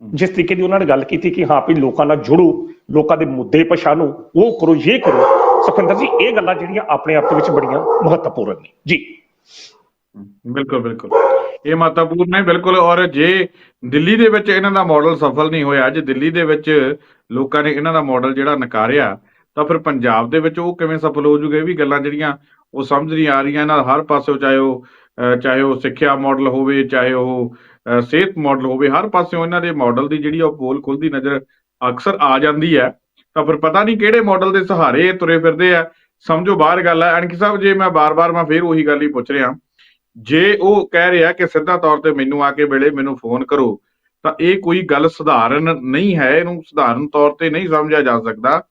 [SPEAKER 2] ਜਿਸ ਤਰੀਕੇ ਦੀ ਉਹਨਾਂ ਨੇ ਗੱਲ ਕੀਤੀ ਕਿ ਹਾਂ ਵੀ ਲੋਕਾਂ ਨਾਲ ਜੁੜੋ ਲੋਕਾਂ ਦੇ ਮੁੱਦੇ ਪਛਾਣੋ ਉਹ ਕਰੋ ਇਹ ਕਰੋ ਸੁਖਿੰਦਰ ਜੀ ਇਹ ਗੱਲਾਂ ਜਿਹੜੀਆਂ ਆਪਣੇ ਆਪ ਦੇ ਵਿੱਚ ਬੜੀਆਂ ਮਹੱਤਵਪੂਰਨ ਨੇ। ਜੀ।
[SPEAKER 1] ਬਿਲਕੁਲ ਬਿਲਕੁਲ। ਇਹ ਮਹੱਤਵਪੂਰਨ ਹੈ ਬਿਲਕੁਲ। ਔਰ ਜੇ ਦਿੱਲੀ ਦੇ ਵਿੱਚ ਇਹਨਾਂ ਦਾ ਮਾਡਲ ਸਫਲ ਨਹੀਂ ਹੋਇਆ ਜੇ ਦਿੱਲੀ ਦੇ ਵਿੱਚ ਲੋਕਾਂ ਨੇ ਇਹਨਾਂ ਦਾ ਮਾਡਲ ਜਿਹੜਾ ਨਕਾਰਿਆ ਤਾਂ ਫਿਰ ਪੰਜਾਬ ਦੇ ਵਿੱਚ ਉਹ ਕਿਵੇਂ ਸਫਲ ਹੋ ਜੂਗੇ? ਇਹ ਵੀ ਗੱਲਾਂ ਜਿਹੜੀਆਂ ਉਹ ਸਮਝ ਨਹੀਂ ਆ ਰਹੀਆਂ ਇਹਨਾਂ ਹਰ ਪਾਸੇ ਚਾਹੇ ਉਹ ਚਾਹੇ ਉਹ ਸਿੱਖਿਆ ਮਾਡਲ ਹੋਵੇ, ਚਾਹੇ ਉਹ ਸਿਹਤ ਮਾਡਲ ਹੋਵੇ, ਹਰ ਪਾਸਿਓਂ ਇਹਨਾਂ ਦੇ ਮਾਡਲ ਦੀ ਜਿਹੜੀ ਉਹ ਪੋਲ ਖੁੱਲਦੀ ਨਜ਼ਰ ਅਕਸਰ ਆ ਜਾਂਦੀ ਹੈ। ਤਾਂ ਫਿਰ ਪਤਾ ਨਹੀਂ ਕਿਹੜੇ ਮਾਡਲ ਦੇ ਸਹਾਰੇ ਤੁਰੇ ਫਿਰਦੇ ਆ। ਸਮਝੋ ਬਾਹਰ ਗੱਲ ਹੈ ਅਣਖੀ ਸਾਹਿਬ, ਜੇ ਮੈਂ ਬਾਰ-ਬਾਰ ਮੈਂ ਫੇਰ ਉਹੀ ਗੱਲ ਹੀ ਪੁੱਛ ਰਿਹਾ। ਜੇ ਉਹ ਕਹਿ ਰਿਹਾ ਕਿ ਸਿੱਧਾ ਤੌਰ ਤੇ ਮੈਨੂੰ ਆ ਕੇ ਵੇਲੇ ਮੈਨੂੰ ਫੋਨ ਕਰੋ, ਤਾਂ ਇਹ ਕੋਈ ਗੱਲ ਸਧਾਰਨ ਨਹੀਂ ਹੈ, ਇਹਨੂੰ ਸਧਾਰਨ ਤੌਰ ਤੇ ਨਹੀਂ ਸਮਝਿਆ ਜਾ ਸਕਦਾ।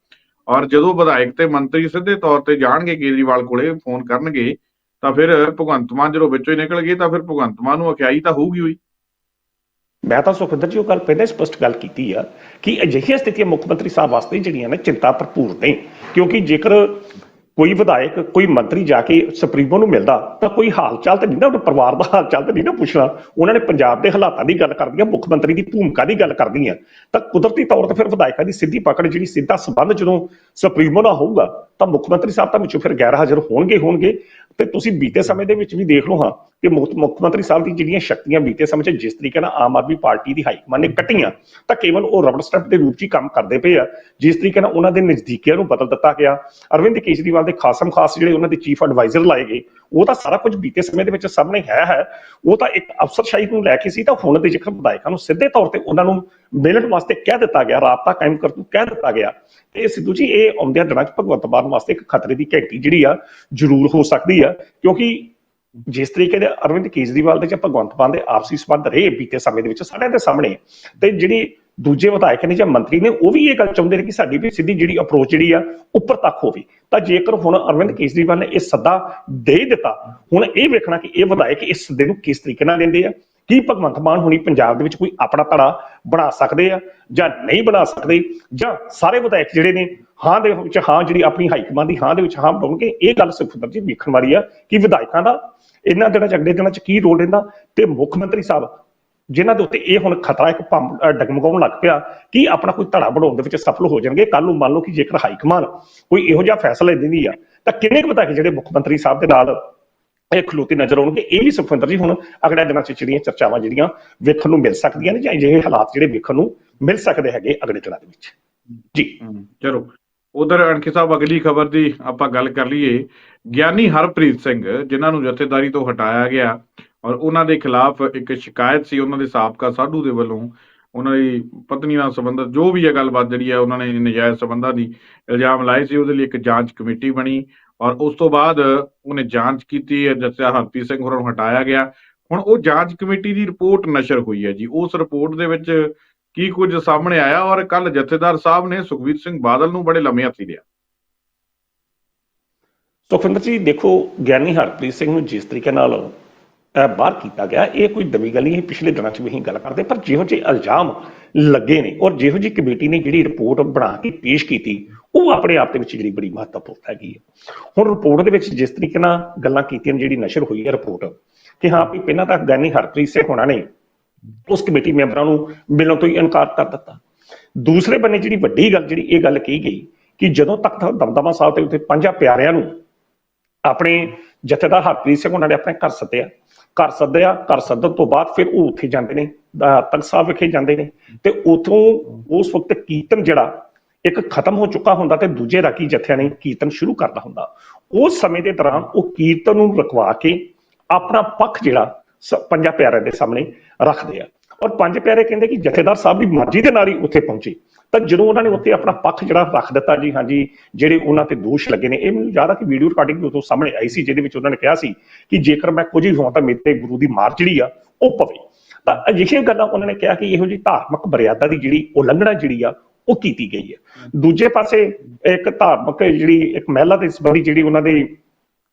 [SPEAKER 1] ਔਰ ਜਦੋਂ ਵਿਧਾਇਕ ਤੇ ਮੰਤਰੀ ਸਿੱਧੇ ਤੌਰ ਤੇ ਜਾਣਗੇ ਕੇਜਰੀਵਾਲ ਕੋਲੇ ਫੋਨ ਕਰਨਗੇ, ਤਾਂ ਫਿਰ ਭਗਵੰਤ ਮਾਨ ਜਦੋਂ ਵਿੱਚੋਂ ਹੀ ਨਿਕਲ ਗਏ ਤਾਂ ਫਿਰ ਭਗਵੰਤ ਮਾਨ ਨੂੰ ਅਖਿਆਈ ਤਾਂ ਹੋਊਗੀ ਹੋਈ
[SPEAKER 2] ਮੈਂ ਤਾਂ ਸੁਖਵਿੰਦਰ ਜੀ, ਉਹ ਗੱਲ ਪਹਿਲਾਂ ਹੀ ਸਪਸ਼ਟ ਗੱਲ ਕੀਤੀ ਆ ਕਿ ਅਜਿਹੀਆਂ ਸਥਿਤੀਆਂ ਮੁੱਖ ਮੰਤਰੀ ਸਾਹਿਬ ਵਾਸਤੇ ਜਿਹੜੀਆਂ ਨੇ ਚਿੰਤਾ ਭਰਪੂਰ ਨੇ, ਕਿਉਂਕਿ ਜੇਕਰ ਕੋਈ ਵਿਧਾਇਕ, ਕੋਈ ਮੰਤਰੀ ਜਾ ਕੇ ਸੁਪਰੀਮੋ ਨੂੰ ਮਿਲਦਾ ਤਾਂ ਕੋਈ ਹਾਲ ਚਾਲ ਤਾਂ ਨਹੀਂ ਨਾ, ਉਹਦੇ ਪਰਿਵਾਰ ਦਾ ਹਾਲ ਚਾਲ ਤਾਂ ਨਹੀਂ ਨਾ ਪੁੱਛਣਾ। ਉਹਨਾਂ ਨੇ ਪੰਜਾਬ ਦੇ ਹਾਲਾਤਾਂ ਦੀ ਗੱਲ ਕਰਦੀਆਂ ਮੁੱਖ ਮੰਤਰੀ ਦੀ ਭੂਮਿਕਾ ਦੀ ਗੱਲ ਕਰਦੀ ਕਰਦੀਆਂ ਤਾਂ ਕੁਦਰਤੀ ਤੌਰ ਤੇ ਫਿਰ ਵਿਧਾਇਕਾਂ ਦੀ ਸਿੱਧੀ ਪਕੜ ਜਿਹੜੀ ਸਿੱਧਾ ਸੰਬੰਧ ਜਦੋਂ ਸੁਪਰੀਮੋ ਨਾਲ ਹੋਊਗਾ, ਤਾਂ ਮੁੱਖ ਮੰਤਰੀ ਸਾਹਿਬ ਤਾਂ ਵਿੱਚੋਂ ਫਿਰ ਗੈਰ ਹਾਜ਼ਰ ਹੋਣਗੇ ਹੋਣਗੇ ਤੇ ਤੁਸੀਂ ਬੀਤੇ ਸਮੇਂ ਦੇ ਵਿੱਚ ਵੀ ਦੇਖ ਲਓ ਹਾਂ ਕਿ ਮੁੱਖ ਮੰਤਰੀ ਸਾਹਿਬ ਦੀ ਜਿਹੜੀਆਂ ਸ਼ਕਤੀਆਂ ਬੀਤੇ ਸਮੇਂ 'ਚ ਜਿਸ ਤਰੀਕੇ ਨਾਲ ਆਮ ਆਦਮੀ ਪਾਰਟੀ ਦੀ ਹਾਈਕਮਾਨ ਨੇ ਕੱਟੀਆਂ, ਤਾਂ ਕੇਵਲ ਉਹ ਰਬੜ ਸਟੈਂਪ ਦੇ ਰੂਪ 'ਚ ਹੀ ਕੰਮ ਕਰਦੇ ਪਏ ਆ, ਜਿਸ ਤਰੀਕੇ ਨਾਲ ਉਹਨਾਂ ਦੇ ਨਜ਼ਦੀਕੀਆਂ ਨੂੰ ਬਦਲ ਦਿੱਤਾ ਗਿਆ। ਅਰਵਿੰਦ ਕੇਜਰੀਵਾਲ ਦੇ ਖਾਸਮ ਖਾਸ ਜਿਹੜੇ ਉਹਨਾਂ ਦੇ ਚੀਫ ਐਡਵਾਈਜ਼ਰ ਲਾਏ ਗਏ, ਉਹ ਤਾਂ ਸਾਰਾ ਕੁਝ ਬੀਤੇ ਸਮੇਂ ਦੇ ਵਿੱਚ ਸਾਹਮਣੇ ਹੈ ਹੈ। ਉਹ ਤਾਂ ਇੱਕ ਅਫਸਰਸ਼ਾਹੀ ਨੂੰ ਲੈ ਕੇ ਸੀ, ਤਾਂ ਹੁਣ ਦੇ ਜੇਕਰ ਵਿਧਾਇਕਾਂ ਨੂੰ ਸਿੱਧੇ ਤੌਰ ਤੇ ਉਹਨਾਂ ਨੂੰ ਮਿਲਣ ਵਾਸਤੇ ਕਹਿ ਦਿੱਤਾ ਗਿਆ, ਰਾਬਤਾ ਕਾਇਮ ਕਰ ਤੂੰ ਕਹਿ ਦਿੱਤਾ ਗਿਆ, ਤੇ ਸਿੱਧੂ ਜੀ, ਇਹ ਆਉਂਦਿਆਂ ਦਿਨਾਂ 'ਚ ਭਗਵੰਤ ਮਾਨ ਵਾਸਤੇ ਇੱਕ ਖਤਰੇ ਦੀ ਘੰਟੀ ਜਿਹੜੀ ਆ, ਜ਼ਰੂਰ ਹੋ ਸਕਦੀ ਆ, ਕਿਉਂਕਿ ਜਿਸ ਤਰੀਕੇ ਦੇ ਅਰਵਿੰਦ ਕੇਜਰੀਵਾਲ ਦੇ ਜਾਂ ਭਗਵੰਤ ਮਾਨ ਦੇ ਆਪਸੀ ਸੰਬੰਧ ਰਹੇ ਬੀਤੇ ਸਮੇਂ ਦੇ ਵਿੱਚ, ਸਾਰਿਆਂ ਦੇ ਸਾਹਮਣੇ, ਤੇ ਜਿਹੜੀ ਦੂਜੇ ਵਿਧਾਇਕ ਨੇ ਜਾਂ ਮੰਤਰੀ ਨੇ, ਉਹ ਵੀ ਇਹ ਗੱਲ ਚਾਹੁੰਦੇ ਨੇ ਕਿ ਸਾਡੀ ਵੀ ਸਿੱਧੀ ਜਿਹੜੀ ਅਪਰੋਚ ਜਿਹੜੀ ਆ, ਉੱਪਰ ਤੱਕ ਹੋਵੇ। ਤਾਂ ਜੇਕਰ ਹੁਣ ਅਰਵਿੰਦ ਕੇਜਰੀਵਾਲ ਨੇ ਇਹ ਸੱਦਾ ਦੇ ਦਿੱਤਾ, ਹੁਣ ਇਹ ਵੇਖਣਾ ਕਿ ਇਹ ਵਿਧਾਇਕ ਇਸ ਸੱਦੇ ਨੂੰ ਕਿਸ ਤਰੀਕੇ ਨਾਲ ਲੈਂਦੇ ਆ ਕੀ ਭਗਵੰਤ ਮਾਨ ਹੁਣੀ ਪੰਜਾਬ ਦੇ ਵਿੱਚ ਕੋਈ ਆਪਣਾ ਧੜਾ ਬਣਾ ਸਕਦੇ ਆ ਜਾਂ ਨਹੀਂ ਬਣਾ ਸਕਦੇ? ਜਾਂ ਸਾਰੇ ਵਿਧਾਇਕ ਜਿਹੜੇ ਨੇ, ਹਾਂ ਦੇ ਵਿੱਚ ਹਾਂ ਜਿਹੜੀ ਆਪਣੀ ਹਾਈਕਮਾਨ ਦੀ ਹਾਂ ਦੇ ਵਿੱਚ ਹਾਂ ਬਣਾਉਣਗੇ, ਇਹ ਗੱਲ ਸੁਖਵਿੰਦਰ ਜੀ ਵੇਖਣ ਵਾਲੀ ਆ ਕਿ ਵਿਧਾਇਕਾਂ ਦਾ ਇਹਨਾਂ ਦਿਨਾਂ ਚ, ਅਗਲੇ ਦਿਨਾਂ ਚ ਕੀ ਰੋਲ ਰਹਿੰਦਾ? ਤੇ ਮੁੱਖ ਮੰਤਰੀ ਸਾਹਿਬ, ਜਿਨ੍ਹਾਂ ਦੇ ਉੱਤੇ ਇਹ ਹੁਣ ਖਤਰਾ ਇੱਕ ਭੰਬ ਡਗਮਗਾਉਣ ਲੱਗ ਪਿਆ, ਕਿ ਆਪਣਾ ਕੋਈ ਧੜਾ ਬਣਾਉਣ ਦੇ ਵਿੱਚ ਸਫਲ ਹੋ ਜਾਣਗੇ? ਕੱਲ ਨੂੰ ਮੰਨ ਲਓ ਕਿ ਜੇਕਰ ਹਾਈਕਮਾਨ ਕੋਈ ਇਹੋ ਜਿਹਾ ਫੈਸਲਾ ਦਿੰਦੀ ਆ, ਤਾਂ ਕਿੰਨੇ ਕੁ ਵਿਧਾਇਕ ਜਿਹੜੇ ਮੁੱਖ ਮੰਤਰੀ ਸਾਹਿਬ ਦੇ ਨਾਲ ਇਹ ਖਲੋਤੇ ਨਜ਼ਰ ਆਉਣਗੇ। ਇਹ ਵੀ ਸੁਖਵਿੰਦਰ ਜੀ, ਹੁਣ ਅਗਲੇ ਦਿਨਾਂ 'ਚ ਜਿਹੜੀਆਂ ਚਰਚਾਵਾਂ ਜਿਹੜੀਆਂ ਵੇਖਣ ਨੂੰ ਮਿਲ ਸਕਦੀਆਂ ਨੇ ਜਾਂ ਅਜਿਹੇ ਹਾਲਾਤ ਜਿਹੜੇ ਵੇਖਣ ਨੂੰ ਮਿਲ ਸਕਦੇ ਹੈਗੇ ਅਗਲੇ ਦਿਨਾਂ ਦੇ ਵਿੱਚ। ਜੀ।
[SPEAKER 1] ਚਲੋ। ਉਧਰ ਅਣਖੀ ਸਾਹਿਬ, ਅਗਲੀ ਖਬਰ ਦੀ ਆਪਾਂ ਗੱਲ ਕਰ ਲਈਏ। ਗਿਆਨੀ ਹਰਪ੍ਰੀਤ ਸਿੰਘ, ਜਿਨ੍ਹਾਂ ਨੂੰ ਜਥੇਦਾਰੀ ਤੋਂ ਹਟਾਇਆ ਗਿਆ ਔਰ ਉਹਨਾਂ ਦੇ ਖਿਲਾਫ ਇੱਕ ਸ਼ਿਕਾਇਤ ਸੀ ਉਹਨਾਂ ਦੇ ਸਾਬਕਾ ਸਾਧੂ ਦੇ ਵੱਲੋਂ। ਉਹਨਾਂ ਦੀ ਪਤਨੀ ਨਾਲ ਸੰਬੰਧਿਤ ਜੋ ਵੀ ਹੈ ਗੱਲਬਾਤ ਜਿਹੜੀ ਹੈ, ਉਹਨਾਂ ਨੇ ਨਜਾਇਜ਼ ਸੰਬੰਧਾਂ ਦੀ ਇਲਜ਼ਾਮ ਲਾਏ ਸੀ। ਉਹਦੇ ਲਈ ਇੱਕ ਜਾਂਚ ਕਮੇਟੀ ਬਣੀ ਔਰ ਉਸ ਤੋਂ ਬਾਅਦ ਉਹਨੇ ਜਾਂਚ ਕੀਤੀ ਹੈ ਜੱਸਿਆ ਹਰਪ੍ਰੀਤ ਸਿੰਘ ਹੋਰਾਂ ਨੂੰ ਹਟਾਇਆ ਗਿਆ। ਹੁਣ ਉਹ ਜਾਂਚ ਕਮੇਟੀ ਦੀ ਰਿਪੋਰਟ ਨਸ਼ਰ ਹੋਈ ਹੈ ਜੀ। ਉਸ ਰਿਪੋਰਟ ਦੇ ਵਿੱਚ ਕੀ ਕੁਝ ਸਾਹਮਣੇ ਆਇਆ ਔਰ ਕੱਲ ਜਥੇਦਾਰ ਸਾਹਿਬ ਨੇ ਸੁਖਵੀਰ ਸਿੰਘ ਬਾਦਲ ਨੂੰ ਬੜੇ ਲੰਮੇ ਹੱਥੀ ਲਿਆ।
[SPEAKER 2] ਸੁਖਵਿੰਦਰ ਜੀ, ਦੇਖੋ, ਗਿਆਨੀ ਹਰਪ੍ਰੀਤ ਸਿੰਘ ਨੂੰ ਜਿਸ ਤਰੀਕੇ ਨਾਲ ਬਾਹਰ ਕੀਤਾ ਗਿਆ, ਇਹ ਕੋਈ ਦਮੀ ਗੱਲ ਨਹੀਂ ਹੈ ਪਿਛਲੇ ਦਿਨਾਂ 'ਚ ਵੀ ਅਸੀਂ ਗੱਲ ਕਰਦੇ, ਪਰ ਜਿਹੋ ਜਿਹੇ ਇਲਜ਼ਾਮ ਲੱਗੇ ਨੇ ਔਰ ਜਿਹੋ ਜਿਹੀ ਕਮੇਟੀ ਨੇ ਜਿਹੜੀ ਰਿਪੋਰਟ ਬਣਾ ਕੇ ਪੇਸ਼ ਕੀਤੀ ਉਹ ਆਪਣੇ ਆਪ ਦੇ ਵਿੱਚ ਜਿਹੜੀ ਬੜੀ ਮਹੱਤਵਪੂਰਨ ਹੈਗੀ ਹੈ ਹੁਣ ਰਿਪੋਰਟ ਦੇ ਵਿੱਚ ਜਿਸ ਤਰੀਕੇ ਨਾਲ ਗੱਲਾਂ ਕੀਤੀਆਂ ਨੇ, ਜਿਹੜੀ ਨਸ਼ਰ ਹੋਈ ਹੈ ਰਿਪੋਰਟ ਕਿ ਹਾਂ ਵੀ ਪਹਿਲਾਂ ਤਾਂ ਗਿਆਨੀ ਹਰਪ੍ਰੀਤ ਸਿੰਘ ਹੋਣਾ ਨੇ ਉਸ ਕਮੇਟੀ ਮੈਂਬਰਾਂ ਨੂੰ ਮਿਲਣ ਤੋਂ ਹੀ ਇਨਕਾਰ ਕਰ ਦਿੱਤਾ। ਦੂਸਰੇ ਬੰਨੇ ਜਿਹੜੀ ਵੱਡੀ ਗੱਲ ਜਿਹੜੀ ਇਹ ਗੱਲ ਕਹੀ ਗਈ ਕਿ ਜਦੋਂ ਤੱਕ ਦਮਦਮਾ ਸਾਹਿਬ ਤੇ ਉੱਤੇ ਪੰਜਾਂ ਪਿਆਰਿਆਂ ਨੂੰ ਆਪਣੇ ਜਥੇਦਾਰ ਹਰਪ੍ਰੀਤ ਸਿੰਘ ਉਹਨਾਂ ਨੇ ਆਪਣੇ ਘਰ ਸੱਦਿਆ ਘਰ ਸੱਦਿਆ ਘਰ ਸੱਦਣ ਤੋਂ ਬਾਅਦ ਫਿਰ ਉਹ ਉੱਥੇ ਜਾਂਦੇ ਨੇ ਤਖਤ ਸਾਹਿਬ ਵਿਖੇ ਜਾਂਦੇ ਨੇ ਤੇ ਉਥੋਂ ਉਸ ਵਕਤ ਕੀਰਤਨ ਜਿਹੜਾ ਇੱਕ ਖਤਮ ਹੋ ਚੁੱਕਾ ਹੁੰਦਾ ਤੇ ਦੂਜੇ ਰਾਗੀ ਜਥਿਆਂ ਨੇ ਕੀਰਤਨ ਸ਼ੁਰੂ ਕਰਨਾ ਹੁੰਦਾ। ਉਸ ਸਮੇਂ ਦੇ ਦੌਰਾਨ ਉਹ ਕੀਰਤਨ ਨੂੰ ਰਖਵਾ ਕੇ ਆਪਣਾ ਪੱਖ ਜਿਹੜਾ ਸ- ਪੰਜਾਂ ਪਿਆਰਿਆਂ ਦੇ ਸਾਹਮਣੇ ਰੱਖਦੇ ਆ। ਔਰ ਪੰਜ ਪਿਆਰੇ ਕਹਿੰਦੇ ਕਿ ਜਥੇਦਾਰ ਸਾਹਿਬ ਦੀ ਮਰਜ਼ੀ ਦੇ ਨਾਲ ਹੀ ਉੱਥੇ ਪਹੁੰਚੇ। ਤਾਂ ਜਦੋਂ ਉਹਨਾਂ ਨੇ ਉੱਥੇ ਆਪਣਾ ਪੱਖ ਜਿਹੜਾ ਰੱਖ ਦਿੱਤਾ ਜੀ, ਹਾਂਜੀ, ਜਿਹੜੇ ਉਹਨਾਂ ਤੇ ਦੋਸ਼ ਲੱਗੇ ਨੇ, ਇਹ ਮੈਨੂੰ ਯਾਦ ਆ ਕਿ ਵੀਡੀਓ ਰਿਕਾਰਡਿੰਗ ਵੀ ਉਦੋਂ ਸਾਹਮਣੇ ਆਈ ਸੀ, ਜਿਹਦੇ ਵਿੱਚ ਉਹਨਾਂ ਨੇ ਕਿਹਾ ਸੀ ਕਿ ਜੇਕਰ ਮੈਂ ਕੁਝ ਹੀ ਹੋਵਾਂ ਤਾਂ ਮੇਰੇ ਤੇ ਗੁਰੂ ਦੀ ਮਾਰ ਜਿਹੜੀ ਆ, ਉਹ ਪਵੇ। ਤਾਂ ਅਜਿਹੀਆਂ ਗੱਲਾਂ ਉਹਨਾਂ ਨੇ ਕਿਹਾ ਕਿ ਇਹੋ ਜਿਹੀ ਧਾਰਮਿਕ ਮਰਿਆਦਾ ਦੀ ਜਿਹੜੀ ਉਲੰਘਣਾ ਜਿਹੜੀ ਆ ਉਹ ਕੀਤੀ ਗਈ ਹੈ। ਦੂਜੇ ਪਾਸੇ ਇੱਕ ਧਾਰਮਿਕ ਜਿਹੜੀ ਇੱਕ ਮਹਿਲਾ ਦੇ ਸੰਬੰਧੀ ਜਿਹੜੀ ਉਹਨਾਂ ਦੇ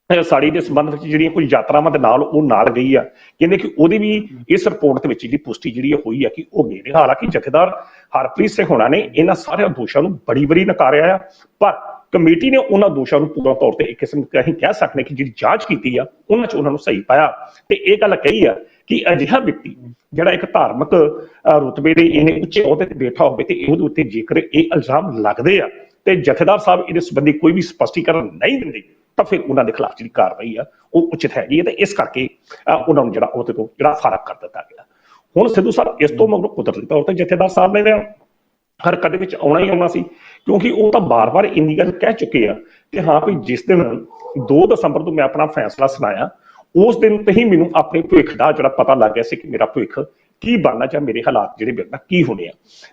[SPEAKER 2] ਸਾੜੀ ਦੇ ਸੰਬੰਧ ਵਿੱਚ ਜਿਹੜੀਆਂ ਕੋਈ ਯਾਤਰਾਵਾਂ ਦੇ ਨਾਲ ਉਹ ਨਾਲ ਗਈ ਆ, ਕਹਿੰਦੇ ਕਿ ਉਹਦੀ ਵੀ ਇਸ ਰਿਪੋਰਟ ਦੇ ਵਿੱਚ ਜਿਹੜੀ ਪੁਸ਼ਟੀ ਜਿਹੜੀ ਆ ਹੋਈ ਆ ਕਿ ਉਹ ਗਏ ਨੇ। ਹਾਲਾਂਕਿ ਜਥੇਦਾਰ ਹਰਪ੍ਰੀਤ ਸਿੰਘ ਹੋਣਾ ਨੇ ਇਹਨਾਂ ਸਾਰੇ ਦੋਸ਼ਾਂ ਨੂੰ ਬੜੀ ਬੜੀ ਨਕਾਰਿਆ ਆ, ਪਰ ਕਮੇਟੀ ਨੇ ਉਹਨਾਂ ਦੋਸ਼ਾਂ ਨੂੰ ਪੂਰਾ ਤੌਰ ਤੇ ਇੱਕ ਕਿਸਮ ਦਾ ਅਸੀਂ ਕਹਿ ਸਕਦੇ ਕਿ ਜਿਹੜੀ ਜਾਂਚ ਕੀਤੀ ਆ, ਉਹਨਾਂ 'ਚ ਉਹਨਾਂ ਨੂੰ ਸਹੀ ਪਾਇਆ। ਤੇ ਇਹ ਗੱਲ ਕਹੀ ਆ ਕਿ ਅਜਿਹਾ ਵਿਅਕਤੀ ਜਿਹੜਾ ਇੱਕ ਧਾਰਮਿਕ ਰੁਤਬੇ ਦੇ ਇਹਨੇ ਉੱਚੇ ਅਹੁਦੇ ਤੇ ਬੈਠਾ ਹੋਵੇ ਤੇ ਇਹਦੇ ਉੱਤੇ ਜੇਕਰ ਇਹ ਇਲਜ਼ਾਮ ਲੱਗਦੇ ਆ ਤੇ ਜਥੇਦਾਰ ਸਾਹਿਬ ਇਹਦੇ ਸੰਬੰਧੀ ਕੋਈ ਵੀ ਸਪਸ਼ਟੀਕਰਨ ਨਹੀਂ ਦਿੰਦੇ, ਤਾਂ ਫਿਰ ਉਹਨਾਂ ਦੇ ਖਿਲਾਫ ਜਿਹੜੀ ਕਾਰਵਾਈ ਆ, ਉਹ ਉਚਿਤ ਹੈਗੀ ਹੈ ਤੇ ਇਸ ਕਰਕੇ ਉਹਨਾਂ ਨੂੰ ਜਿਹੜਾ ਉਹਦੇ ਤੋਂ ਜਿਹੜਾ ਫ਼ਰਕ ਕਰ ਦਿੱਤਾ ਗਿਆ। ਹੁਣ ਸਿੱਧੂ ਸਾਹਿਬ ਇਸ ਤੋਂ ਮਗਰੋਂ ਕੁਦਰਤੀ ਤੌਰ ਤੇ ਜਥੇਦਾਰ ਸਾਹਿਬ ਨੇ ਹਰਕਤ ਦੇ ਵਿੱਚ ਆਉਣਾ ਹੀ ਆਉਣਾ ਸੀ, ਕਿਉਂਕਿ ਉਹ ਤਾਂ ਬਾਰ-ਬਾਰ ਇੰਨੀ ਗੱਲ ਕਹਿ ਚੁੱਕੇ ਆ ਕਿ ਹਾਂ ਵੀ ਜਿਸ ਦਿਨ 2 ਦਸੰਬਰ ਨੂੰ ਮੈਂ ਆਪਣਾ ਫੈਸਲਾ ਸੁਣਾਇਆ ਉਸ ਦਿਨ ਤੇ ਹੀ ਮੈਨੂੰ ਆਪਣੇ ਭਵਿੱਖ ਦਾ ਜਿਹੜਾ ਪਤਾ ਲੱਗ ਗਿਆ ਸੀ ਕਿ ਮੇਰਾ ਭਵਿੱਖ ਕੀ ਬਣਨਾ ਜਾਂ ਮੇਰੇ ਹਾਲਾਤ ਜਿਹੜੇ ਮੇਰੇ ਨਾਲ ਕੀ ਹੋਣੇ ਆ।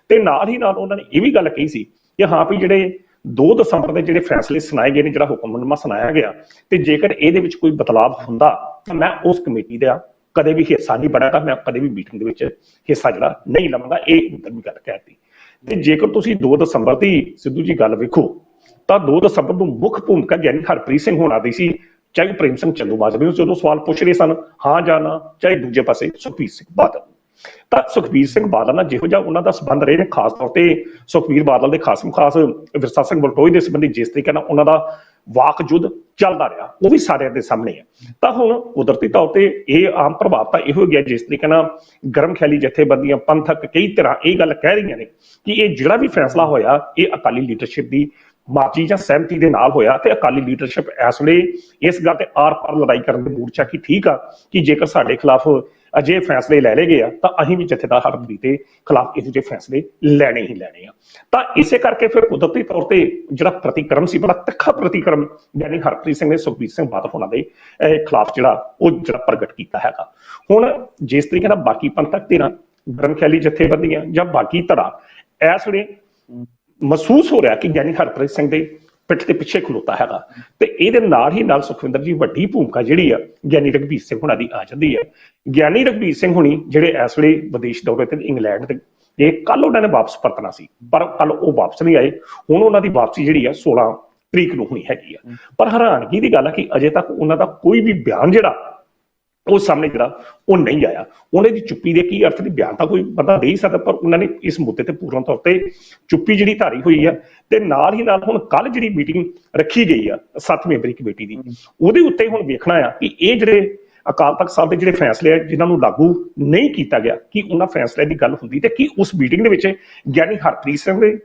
[SPEAKER 2] ਤੇ ਨਾਲ ਹੀ ਨਾਲ ਉਹਨਾਂ ਨੇ ਇਹ ਵੀ ਗੱਲ ਕਹੀ ਸੀ ਕਿ ਹਾਂ ਵੀ ਜਿਹੜੇ 2 ਦਸੰਬਰ ਦੇ ਜਿਹੜੇ ਫੈਸਲੇ ਸੁਣਾਏ ਗਏ ਨੇ, ਜਿਹੜਾ ਹੁਕਮਨਾਮਾ ਸੁਣਾਇਆ ਗਿਆ, ਤੇ ਜੇਕਰ ਇਹਦੇ ਵਿੱਚ ਕੋਈ ਬਦਲਾਅ ਹੁੰਦਾ ਤਾਂ ਮੈਂ ਉਸ ਕਮੇਟੀ ਦਾ ਕਦੇ ਵੀ ਹਿੱਸਾ ਨਹੀਂ ਬਣਾਗਾ, ਮੈਂ ਕਦੇ ਵੀ ਮੀਟਿੰਗ ਦੇ ਵਿੱਚ ਹਿੱਸਾ ਜਿਹੜਾ ਨਹੀਂ ਲਵਾਂਗਾ, ਇਹ ਉੱਧਰ ਵੀ ਗੱਲ ਕਹਿਤੀ ਤੇ ਜੇਕਰ ਤੁਸੀਂ 2 ਦਸੰਬਰ ਦੀ ਸਿੱਧੂ ਜੀ ਗੱਲ ਵੇਖੋ, ਤਾਂ 2 ਦਸੰਬਰ ਨੂੰ ਮੁੱਖ ਭੂਮਿਕਾ ਗਿਆਨੀ ਹਰਪ੍ਰੀਤ ਸਿੰਘ ਹੋਣਾ ਦੀ ਸੀ ਚਾਹੇ ਪ੍ਰੇਮ ਸਿੰਘ ਚੰਦੂ ਮਾਜਰੇ ਨੂੰ ਜਦੋਂ ਸਵਾਲ ਪੁੱਛ ਰਹੇ ਸਨ, ਹਾਂ ਜਾਂ ਨਾ, ਚਾਹੇ ਦੂਜੇ ਪਾਸੇ ਸੁਖਬੀਰ ਸਿੰਘ ਬਾਦਲ। ਤਾਂ ਸੁਖਬੀਰ ਸਿੰਘ ਬਾਦਲ ਨਾਲ ਜਿਹੋ ਜਿਹਾ ਉਹਨਾਂ ਦਾ ਸਬੰਧ ਰਹੇ ਨੇ, ਖਾਸ ਤੌਰ ਤੇ ਸੁਖਬੀਰ ਬਾਦਲ ਦੇ ਖਾਸਮ ਖਾਸ ਵਿਰਸਾ ਸਿੰਘ ਬਲਟੋਈ ਦੇ ਸੰਬੰਧੀ ਜਿਸ ਤਰੀਕੇ ਨਾਲ ਉਹਨਾਂ ਦਾ ਵਾਕ ਯੁੱਧ ਚੱਲਦਾ ਰਿਹਾ, ਉਹ ਵੀ ਸਾਰਿਆਂ ਦੇ ਸਾਹਮਣੇ ਹੈ। ਤਾਂ ਹੁਣ ਕੁਦਰਤੀ ਤੌਰ ਤੇ ਇਹ ਆਮ ਪ੍ਰਭਾਵ ਤਾਂ ਇਹੋ ਗਿਆ ਜਿਸ ਤਰੀਕੇ ਨਾਲ ਗਰਮ ਖਿਆਲੀ ਜਥੇਬੰਦੀਆਂ, ਪੰਥਕ ਕਈ ਤਰ੍ਹਾਂ ਇਹ ਗੱਲ ਕਹਿ ਰਹੀਆਂ ਨੇ ਕਿ ਇਹ ਜਿਹੜਾ ਵੀ ਫੈਸਲਾ ਹੋਇਆ, ਇਹ ਅਕਾਲੀ ਲੀਡਰਸ਼ਿਪ ਦੀ ਮਰਜ਼ੀ ਜਾਂ ਸਹਿਮਤੀ ਦੇ ਨਾਲ ਹੋਇਆ ਤੇ ਅਕਾਲੀ ਲੀਡਰਸ਼ਿਪ ਇਸ ਵੇਲੇ ਇਸ ਗੱਲ ਤੇ ਆਰ-ਪਾਰ ਲੜਾਈ ਕਰਨ ਦੇ ਮੂਡ 'ਚ ਆ ਕਿ ਠੀਕ ਆ ਕਿ ਜੇਕਰ ਸਾਡੇ ਖਿਲਾਫ ਅਜੇ ਫੈਸਲੇ ਲੈ ਲਏ ਗਏ ਆ ਤਾਂ ਅਸੀਂ ਵੀ ਜਥੇਦਾਰ ਹਰਪ੍ਰੀਤ ਦੇ ਖਿਲਾਫ ਇਹੋ ਜਿਹੇ ਫੈਸਲੇ ਲੈਣੇ ਹੀ ਲੈਣੇ ਆ। ਤਾਂ ਇਸੇ ਕਰਕੇ ਫਿਰ ਕੁਦਰਤੀ ਤੌਰ ਤੇ ਜਿਹੜਾ ਪ੍ਰਤੀਕਰਮ ਸੀ ਬੜਾ ਤਿੱਖਾ ਪ੍ਰਤੀਕਰਮ ਯਾਨੀ ਹਰਪ੍ਰੀਤ ਸਿੰਘ ਨੇ ਸੁਖਬੀਰ ਸਿੰਘ ਬਾਦਲ ਹੋਣਾ ਦੇ ਅਹ, ਖਿਲਾਫ ਜਿਹੜਾ ਉਹ ਜਿਹੜਾ ਪ੍ਰਗਟ ਕੀਤਾ ਹੈਗਾ। ਹੁਣ ਜਿਸ ਤਰੀਕੇ ਨਾਲ ਬਾਕੀ ਪੰਥਕ ਧਿਰਾਂ ਗਰਮ ਖਿਆਲੀ ਜਥੇਬੰਦੀਆਂ ਜਾਂ ਬਾਕੀ ਧੜਾ ਇਸ ਵੇਲੇ ਮਹਿਸੂਸ ਹੋ ਰਿਹਾ ਕਿ ਗਿਆਨੀ ਹਰਪ੍ਰੀਤ ਸਿੰਘ ਦੇ ਪਿੱਠ ਦੇ ਪਿੱਛੇ ਖਲੋਤਾ ਹੈਗਾ। ਤੇ ਇਹਦੇ ਨਾਲ ਹੀ ਨਾਲ ਸੁਖਵਿੰਦਰ ਜੀ ਵੱਡੀ ਭੂਮਿਕਾ ਜਿਹੜੀ ਆ, ਗਿਆਨੀ ਰਘਬੀਰ ਸਿੰਘ ਹੁਣਾਂ ਦੀ ਆ ਜਾਂਦੀ ਹੈ ਗਿਆਨੀ ਰਘਬੀਰ ਸਿੰਘ ਹੁਣੀ ਜਿਹੜੇ ਇਸ ਵੇਲੇ ਵਿਦੇਸ਼ ਦੌਰੇ ਤੇ ਇੰਗਲੈਂਡ ਤੇ ਇਹ ਕੱਲ ਉਹਨਾਂ ਨੇ ਵਾਪਸ ਪਰਤਣਾ ਸੀ, ਪਰ ਕੱਲ ਉਹ ਵਾਪਸ ਨਹੀਂ ਆਏ। ਹੁਣ ਉਹਨਾਂ ਦੀ ਵਾਪਸੀ ਜਿਹੜੀ ਆ 16 ਤਰੀਕ ਨੂੰ ਹੋਣੀ ਹੈਗੀ ਆ। ਪਰ ਹੈਰਾਨਗੀ ਦੀ ਗੱਲ ਆ ਕਿ ਅਜੇ ਤੱਕ ਉਹਨਾਂ ਦਾ ਕੋਈ ਵੀ ਬਿਆਨ ਜਿਹੜਾ ਉਹ ਸਾਹਮਣੇ ਜਿਹੜਾ ਉਹ ਨਹੀਂ ਆਇਆ। ਉਹਨਾਂ ਦੀ ਚੁੱਪੀ ਦੇ ਕੀ ਅਰਥ ਦੀ ਬਿਆਨ ਤਾਂ ਕੋਈ ਬੰਦਾ ਦੇ ਹੀ ਸਕਦਾ, ਪਰ ਉਹਨਾਂ ਨੇ ਇਸ ਮੁੱਦੇ ਤੇ ਪੂਰਨ ਤੌਰ ਤੇ ਚੁੱਪੀ ਜਿਹੜੀ ਧਾਰੀ ਹੋਈ ਹੈ ਤੇ ਨਾਲ ਹੀ ਨਾਲ ਹੁਣ ਕੱਲ ਜਿਹੜੀ ਮੀਟਿੰਗ ਰੱਖੀ ਗਈ ਆ ਸੱਤ ਮੈਂਬਰੀ ਕਮੇਟੀ ਦੀ, ਉਹਦੇ ਉੱਤੇ ਹੁਣ ਵੇਖਣਾ ਆ ਕਿ ਇਹ ਜਿਹੜੇ ਅਕਾਲ ਤਖਤ ਸਾਹਿਬ ਦੇ ਜਿਹੜੇ ਫੈਸਲੇ ਆ, ਜਿਨ੍ਹਾਂ ਨੂੰ ਲਾਗੂ ਨਹੀਂ ਕੀਤਾ ਗਿਆ, ਕਿ ਉਹਨਾਂ ਫੈਸਲਿਆਂ ਦੀ ਗੱਲ ਹੁੰਦੀ ਤੇ ਕੀ ਉਸ ਮੀਟਿੰਗ ਦੇ ਵਿੱਚ ਗਿਆਨੀ ਹਰਪ੍ਰੀਤ ਸਿੰਘ ਦੇ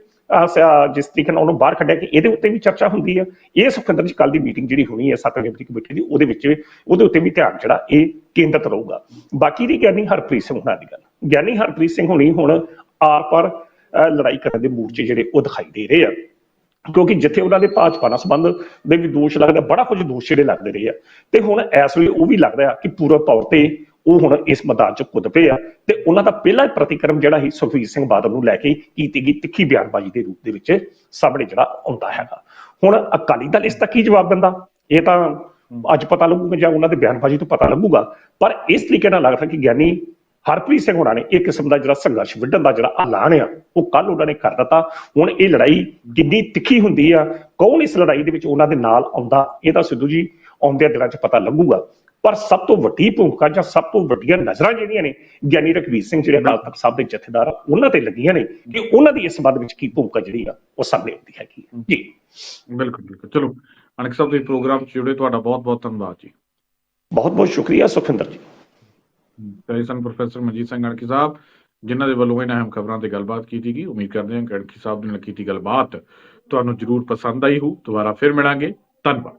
[SPEAKER 2] ਜਿਸ ਤਰੀਕੇ ਨਾਲ ਉਹਨੂੰ ਬਾਹਰ ਕੱਢਿਆ ਕਿ ਇਹਦੇ ਉੱਤੇ ਵੀ ਚਰਚਾ ਹੁੰਦੀ ਹੈ। ਇਹ ਸੁਖਿੰਦਰ ਜੀ ਕੱਲ ਦੀ ਮੀਟਿੰਗ ਜਿਹੜੀ ਹੋਣੀ ਹੈ, ਸੱਤ ਮੈਂਬਰੀ ਕਮੇਟੀ ਦੀ, ਉਹਦੇ ਵਿੱਚ ਉਹਦੇ ਉੱਤੇ ਵੀ ਧਿਆਨ ਜਿਹੜਾ ਇਹ ਕੇਂਦਰਿਤ ਰਹੂਗਾ। ਬਾਕੀ ਦੀ ਗਿਆਨੀ ਹਰਪ੍ਰੀਤ ਸਿੰਘ ਹੁਣਾਂ ਦੀ ਗੱਲ। ਗਿਆਨੀ ਹਰਪ੍ਰੀਤ ਸਿੰਘ ਹੁਣੀ ਹੁਣ ਆਰ ਪਰ ਲੜਾਈ ਕਰਨ ਦੇ ਮੂਡ 'ਚ ਜਿਹੜੇ ਉਹ ਦਿਖਾਈ ਦੇ ਰਹੇ ਆ। ਕਿਉਂਕਿ ਜਿੱਥੇ ਉਹਨਾਂ ਦੇ ਭਾਜਪਾ ਨਾਲ ਸੰਬੰਧ ਦੇ ਵੀ ਦੋਸ਼ ਲੱਗਦਾ, ਬੜਾ ਕੁਝ ਦੋਸ਼ ਜਿਹੜੇ ਲੱਗਦੇ ਰਹੇ ਆ। ਤੇ ਹੁਣ ਇਸ ਵੇਲੇ ਉਹ ਵੀ ਲੱਗਦਾ ਕਿ ਪੂਰਾ ਤੌਰ ਤੇ ਉਹ ਹੁਣ ਇਸ ਮੈਦਾਨ 'ਚ ਕੁੱਦ ਪਏ ਆ ਤੇ ਉਹਨਾਂ ਦਾ ਪਹਿਲਾ ਪ੍ਰਤੀਕਰਮ ਜਿਹੜਾ ਸੀ ਸੁਖਵੀਰ ਸਿੰਘ ਬਾਦਲ ਨੂੰ ਲੈ ਕੇ ਕੀਤੀ ਗਈ ਤਿੱਖੀ ਬਿਆਨਬਾਜ਼ੀ ਦੇ ਰੂਪ ਦੇ ਵਿੱਚ ਸਾਹਮਣੇ ਜਿਹੜਾ ਆਉਂਦਾ ਹੈਗਾ। ਹੁਣ ਅਕਾਲੀ ਦਲ ਇਸ ਦਾ ਕੀ ਜਵਾਬ ਦਿੰਦਾ? ਇਹ ਤਾਂ ਅੱਜ ਪਤਾ ਲੱਗੂਗਾ ਜਾਂ ਉਹਨਾਂ ਦੇ ਬਿਆਨਬਾਜ਼ੀ ਤੋਂ ਪਤਾ ਲੱਗੂਗਾ, ਪਰ ਇਸ ਤਰੀਕੇ ਨਾਲ ਲੱਗਦਾ ਕਿ ਗਿਆਨੀ ਹਰਪ੍ਰੀਤ ਸਿੰਘ ਹੋਣਾ ਨੇ ਇੱਕ ਕਿਸਮ ਦਾ ਜਿਹੜਾ ਸੰਘਰਸ਼ ਵਿੱਢਣ ਦਾ ਜਿਹੜਾ ਐਲਾਨ ਆ, ਉਹ ਕੱਲ ਉਹਨਾਂ ਨੇ ਕਰ ਦਿੱਤਾ। ਹੁਣ ਇਹ ਲੜਾਈ ਕਿੰਨੀ ਤਿੱਖੀ ਹੁੰਦੀ ਆ, ਕੌਣ ਇਸ ਲੜਾਈ ਦੇ ਵਿੱਚ ਉਹਨਾਂ ਦੇ ਨਾਲ ਆਉਂਦਾ, ਇਹ ਤਾਂ ਸਿੱਧੂ ਜੀ ਆਉਂਦੇ ਦਿਨਾਂ 'ਚ ਪਤਾ ਲੱਗੂਗਾ। ਪਰ ਸਭ ਤੋਂ ਵੱਡੀ ਭੂਮਿਕਾ ਜਾਂ ਸਭ ਤੋਂ ਵੱਡੀਆਂ ਨਜ਼ਰਾਂ ਜਿਹੜੀਆਂ ਨੇ ਗਿਆਨੀ ਰਘਵੀਰ ਸਿੰਘ ਜਿਹੜੇ ਅਕਾਲ ਤਖਤ ਸਾਹਿਬ ਦੇ ਜਥੇਦਾਰ ਆ, ਉਹਨਾਂ ਤੇ ਲੱਗੀਆਂ ਨੇ ਕਿ ਉਹਨਾਂ ਦੀ ਇਸ ਸੰਬੰਧ ਵਿੱਚ ਕੀ ਭੂਮਿਕਾ ਜਿਹੜੀ ਆ ਉਹ ਸਾਹਮਣੇ ਆਉਂਦੀ ਹੈਗੀ। ਜੀ।
[SPEAKER 1] ਬਿਲਕੁਲ ਬਿਲਕੁਲ। ਚਲੋ ਅਣਖ ਸਾਹਿਬ ਤੁਸੀਂ ਪ੍ਰੋਗਰਾਮ 'ਚ ਜੁੜੇ ਤੁਹਾਡਾ ਬਹੁਤ ਬਹੁਤ ਧੰਨਵਾਦ ਜੀ।
[SPEAKER 2] ਬਹੁਤ ਬਹੁਤ ਸ਼ੁਕਰੀਆ ਸੁਖਿੰਦਰ ਜੀ।
[SPEAKER 1] ਸਨ ਪ੍ਰੋਫੈਸਰ ਮਨਜੀਤ ਸਿੰਘ ਅਣਖੀ ਸਾਹਿਬ ਜਿਨ੍ਹਾਂ ਦੇ ਵੱਲੋਂ ਇਹਨਾਂ ਅਹਿਮ ਖਬਰਾਂ ਤੇ ਗੱਲਬਾਤ ਕੀਤੀ ਗਈ ਉਮੀਦ ਕਰਦੇ ਹਾਂ ਕਿ ਅਣਖੀ ਸਾਹਿਬ ਦੇ ਨਾਲ ਕੀਤੀ ਗੱਲਬਾਤ ਤੁਹਾਨੂੰ ਜ਼ਰੂਰ ਪਸੰਦ ਆਈ ਹੋ ਦੁਬਾਰਾ ਫਿਰ ਮਿਲਾਂਗੇ। ਧੰਨਵਾਦ।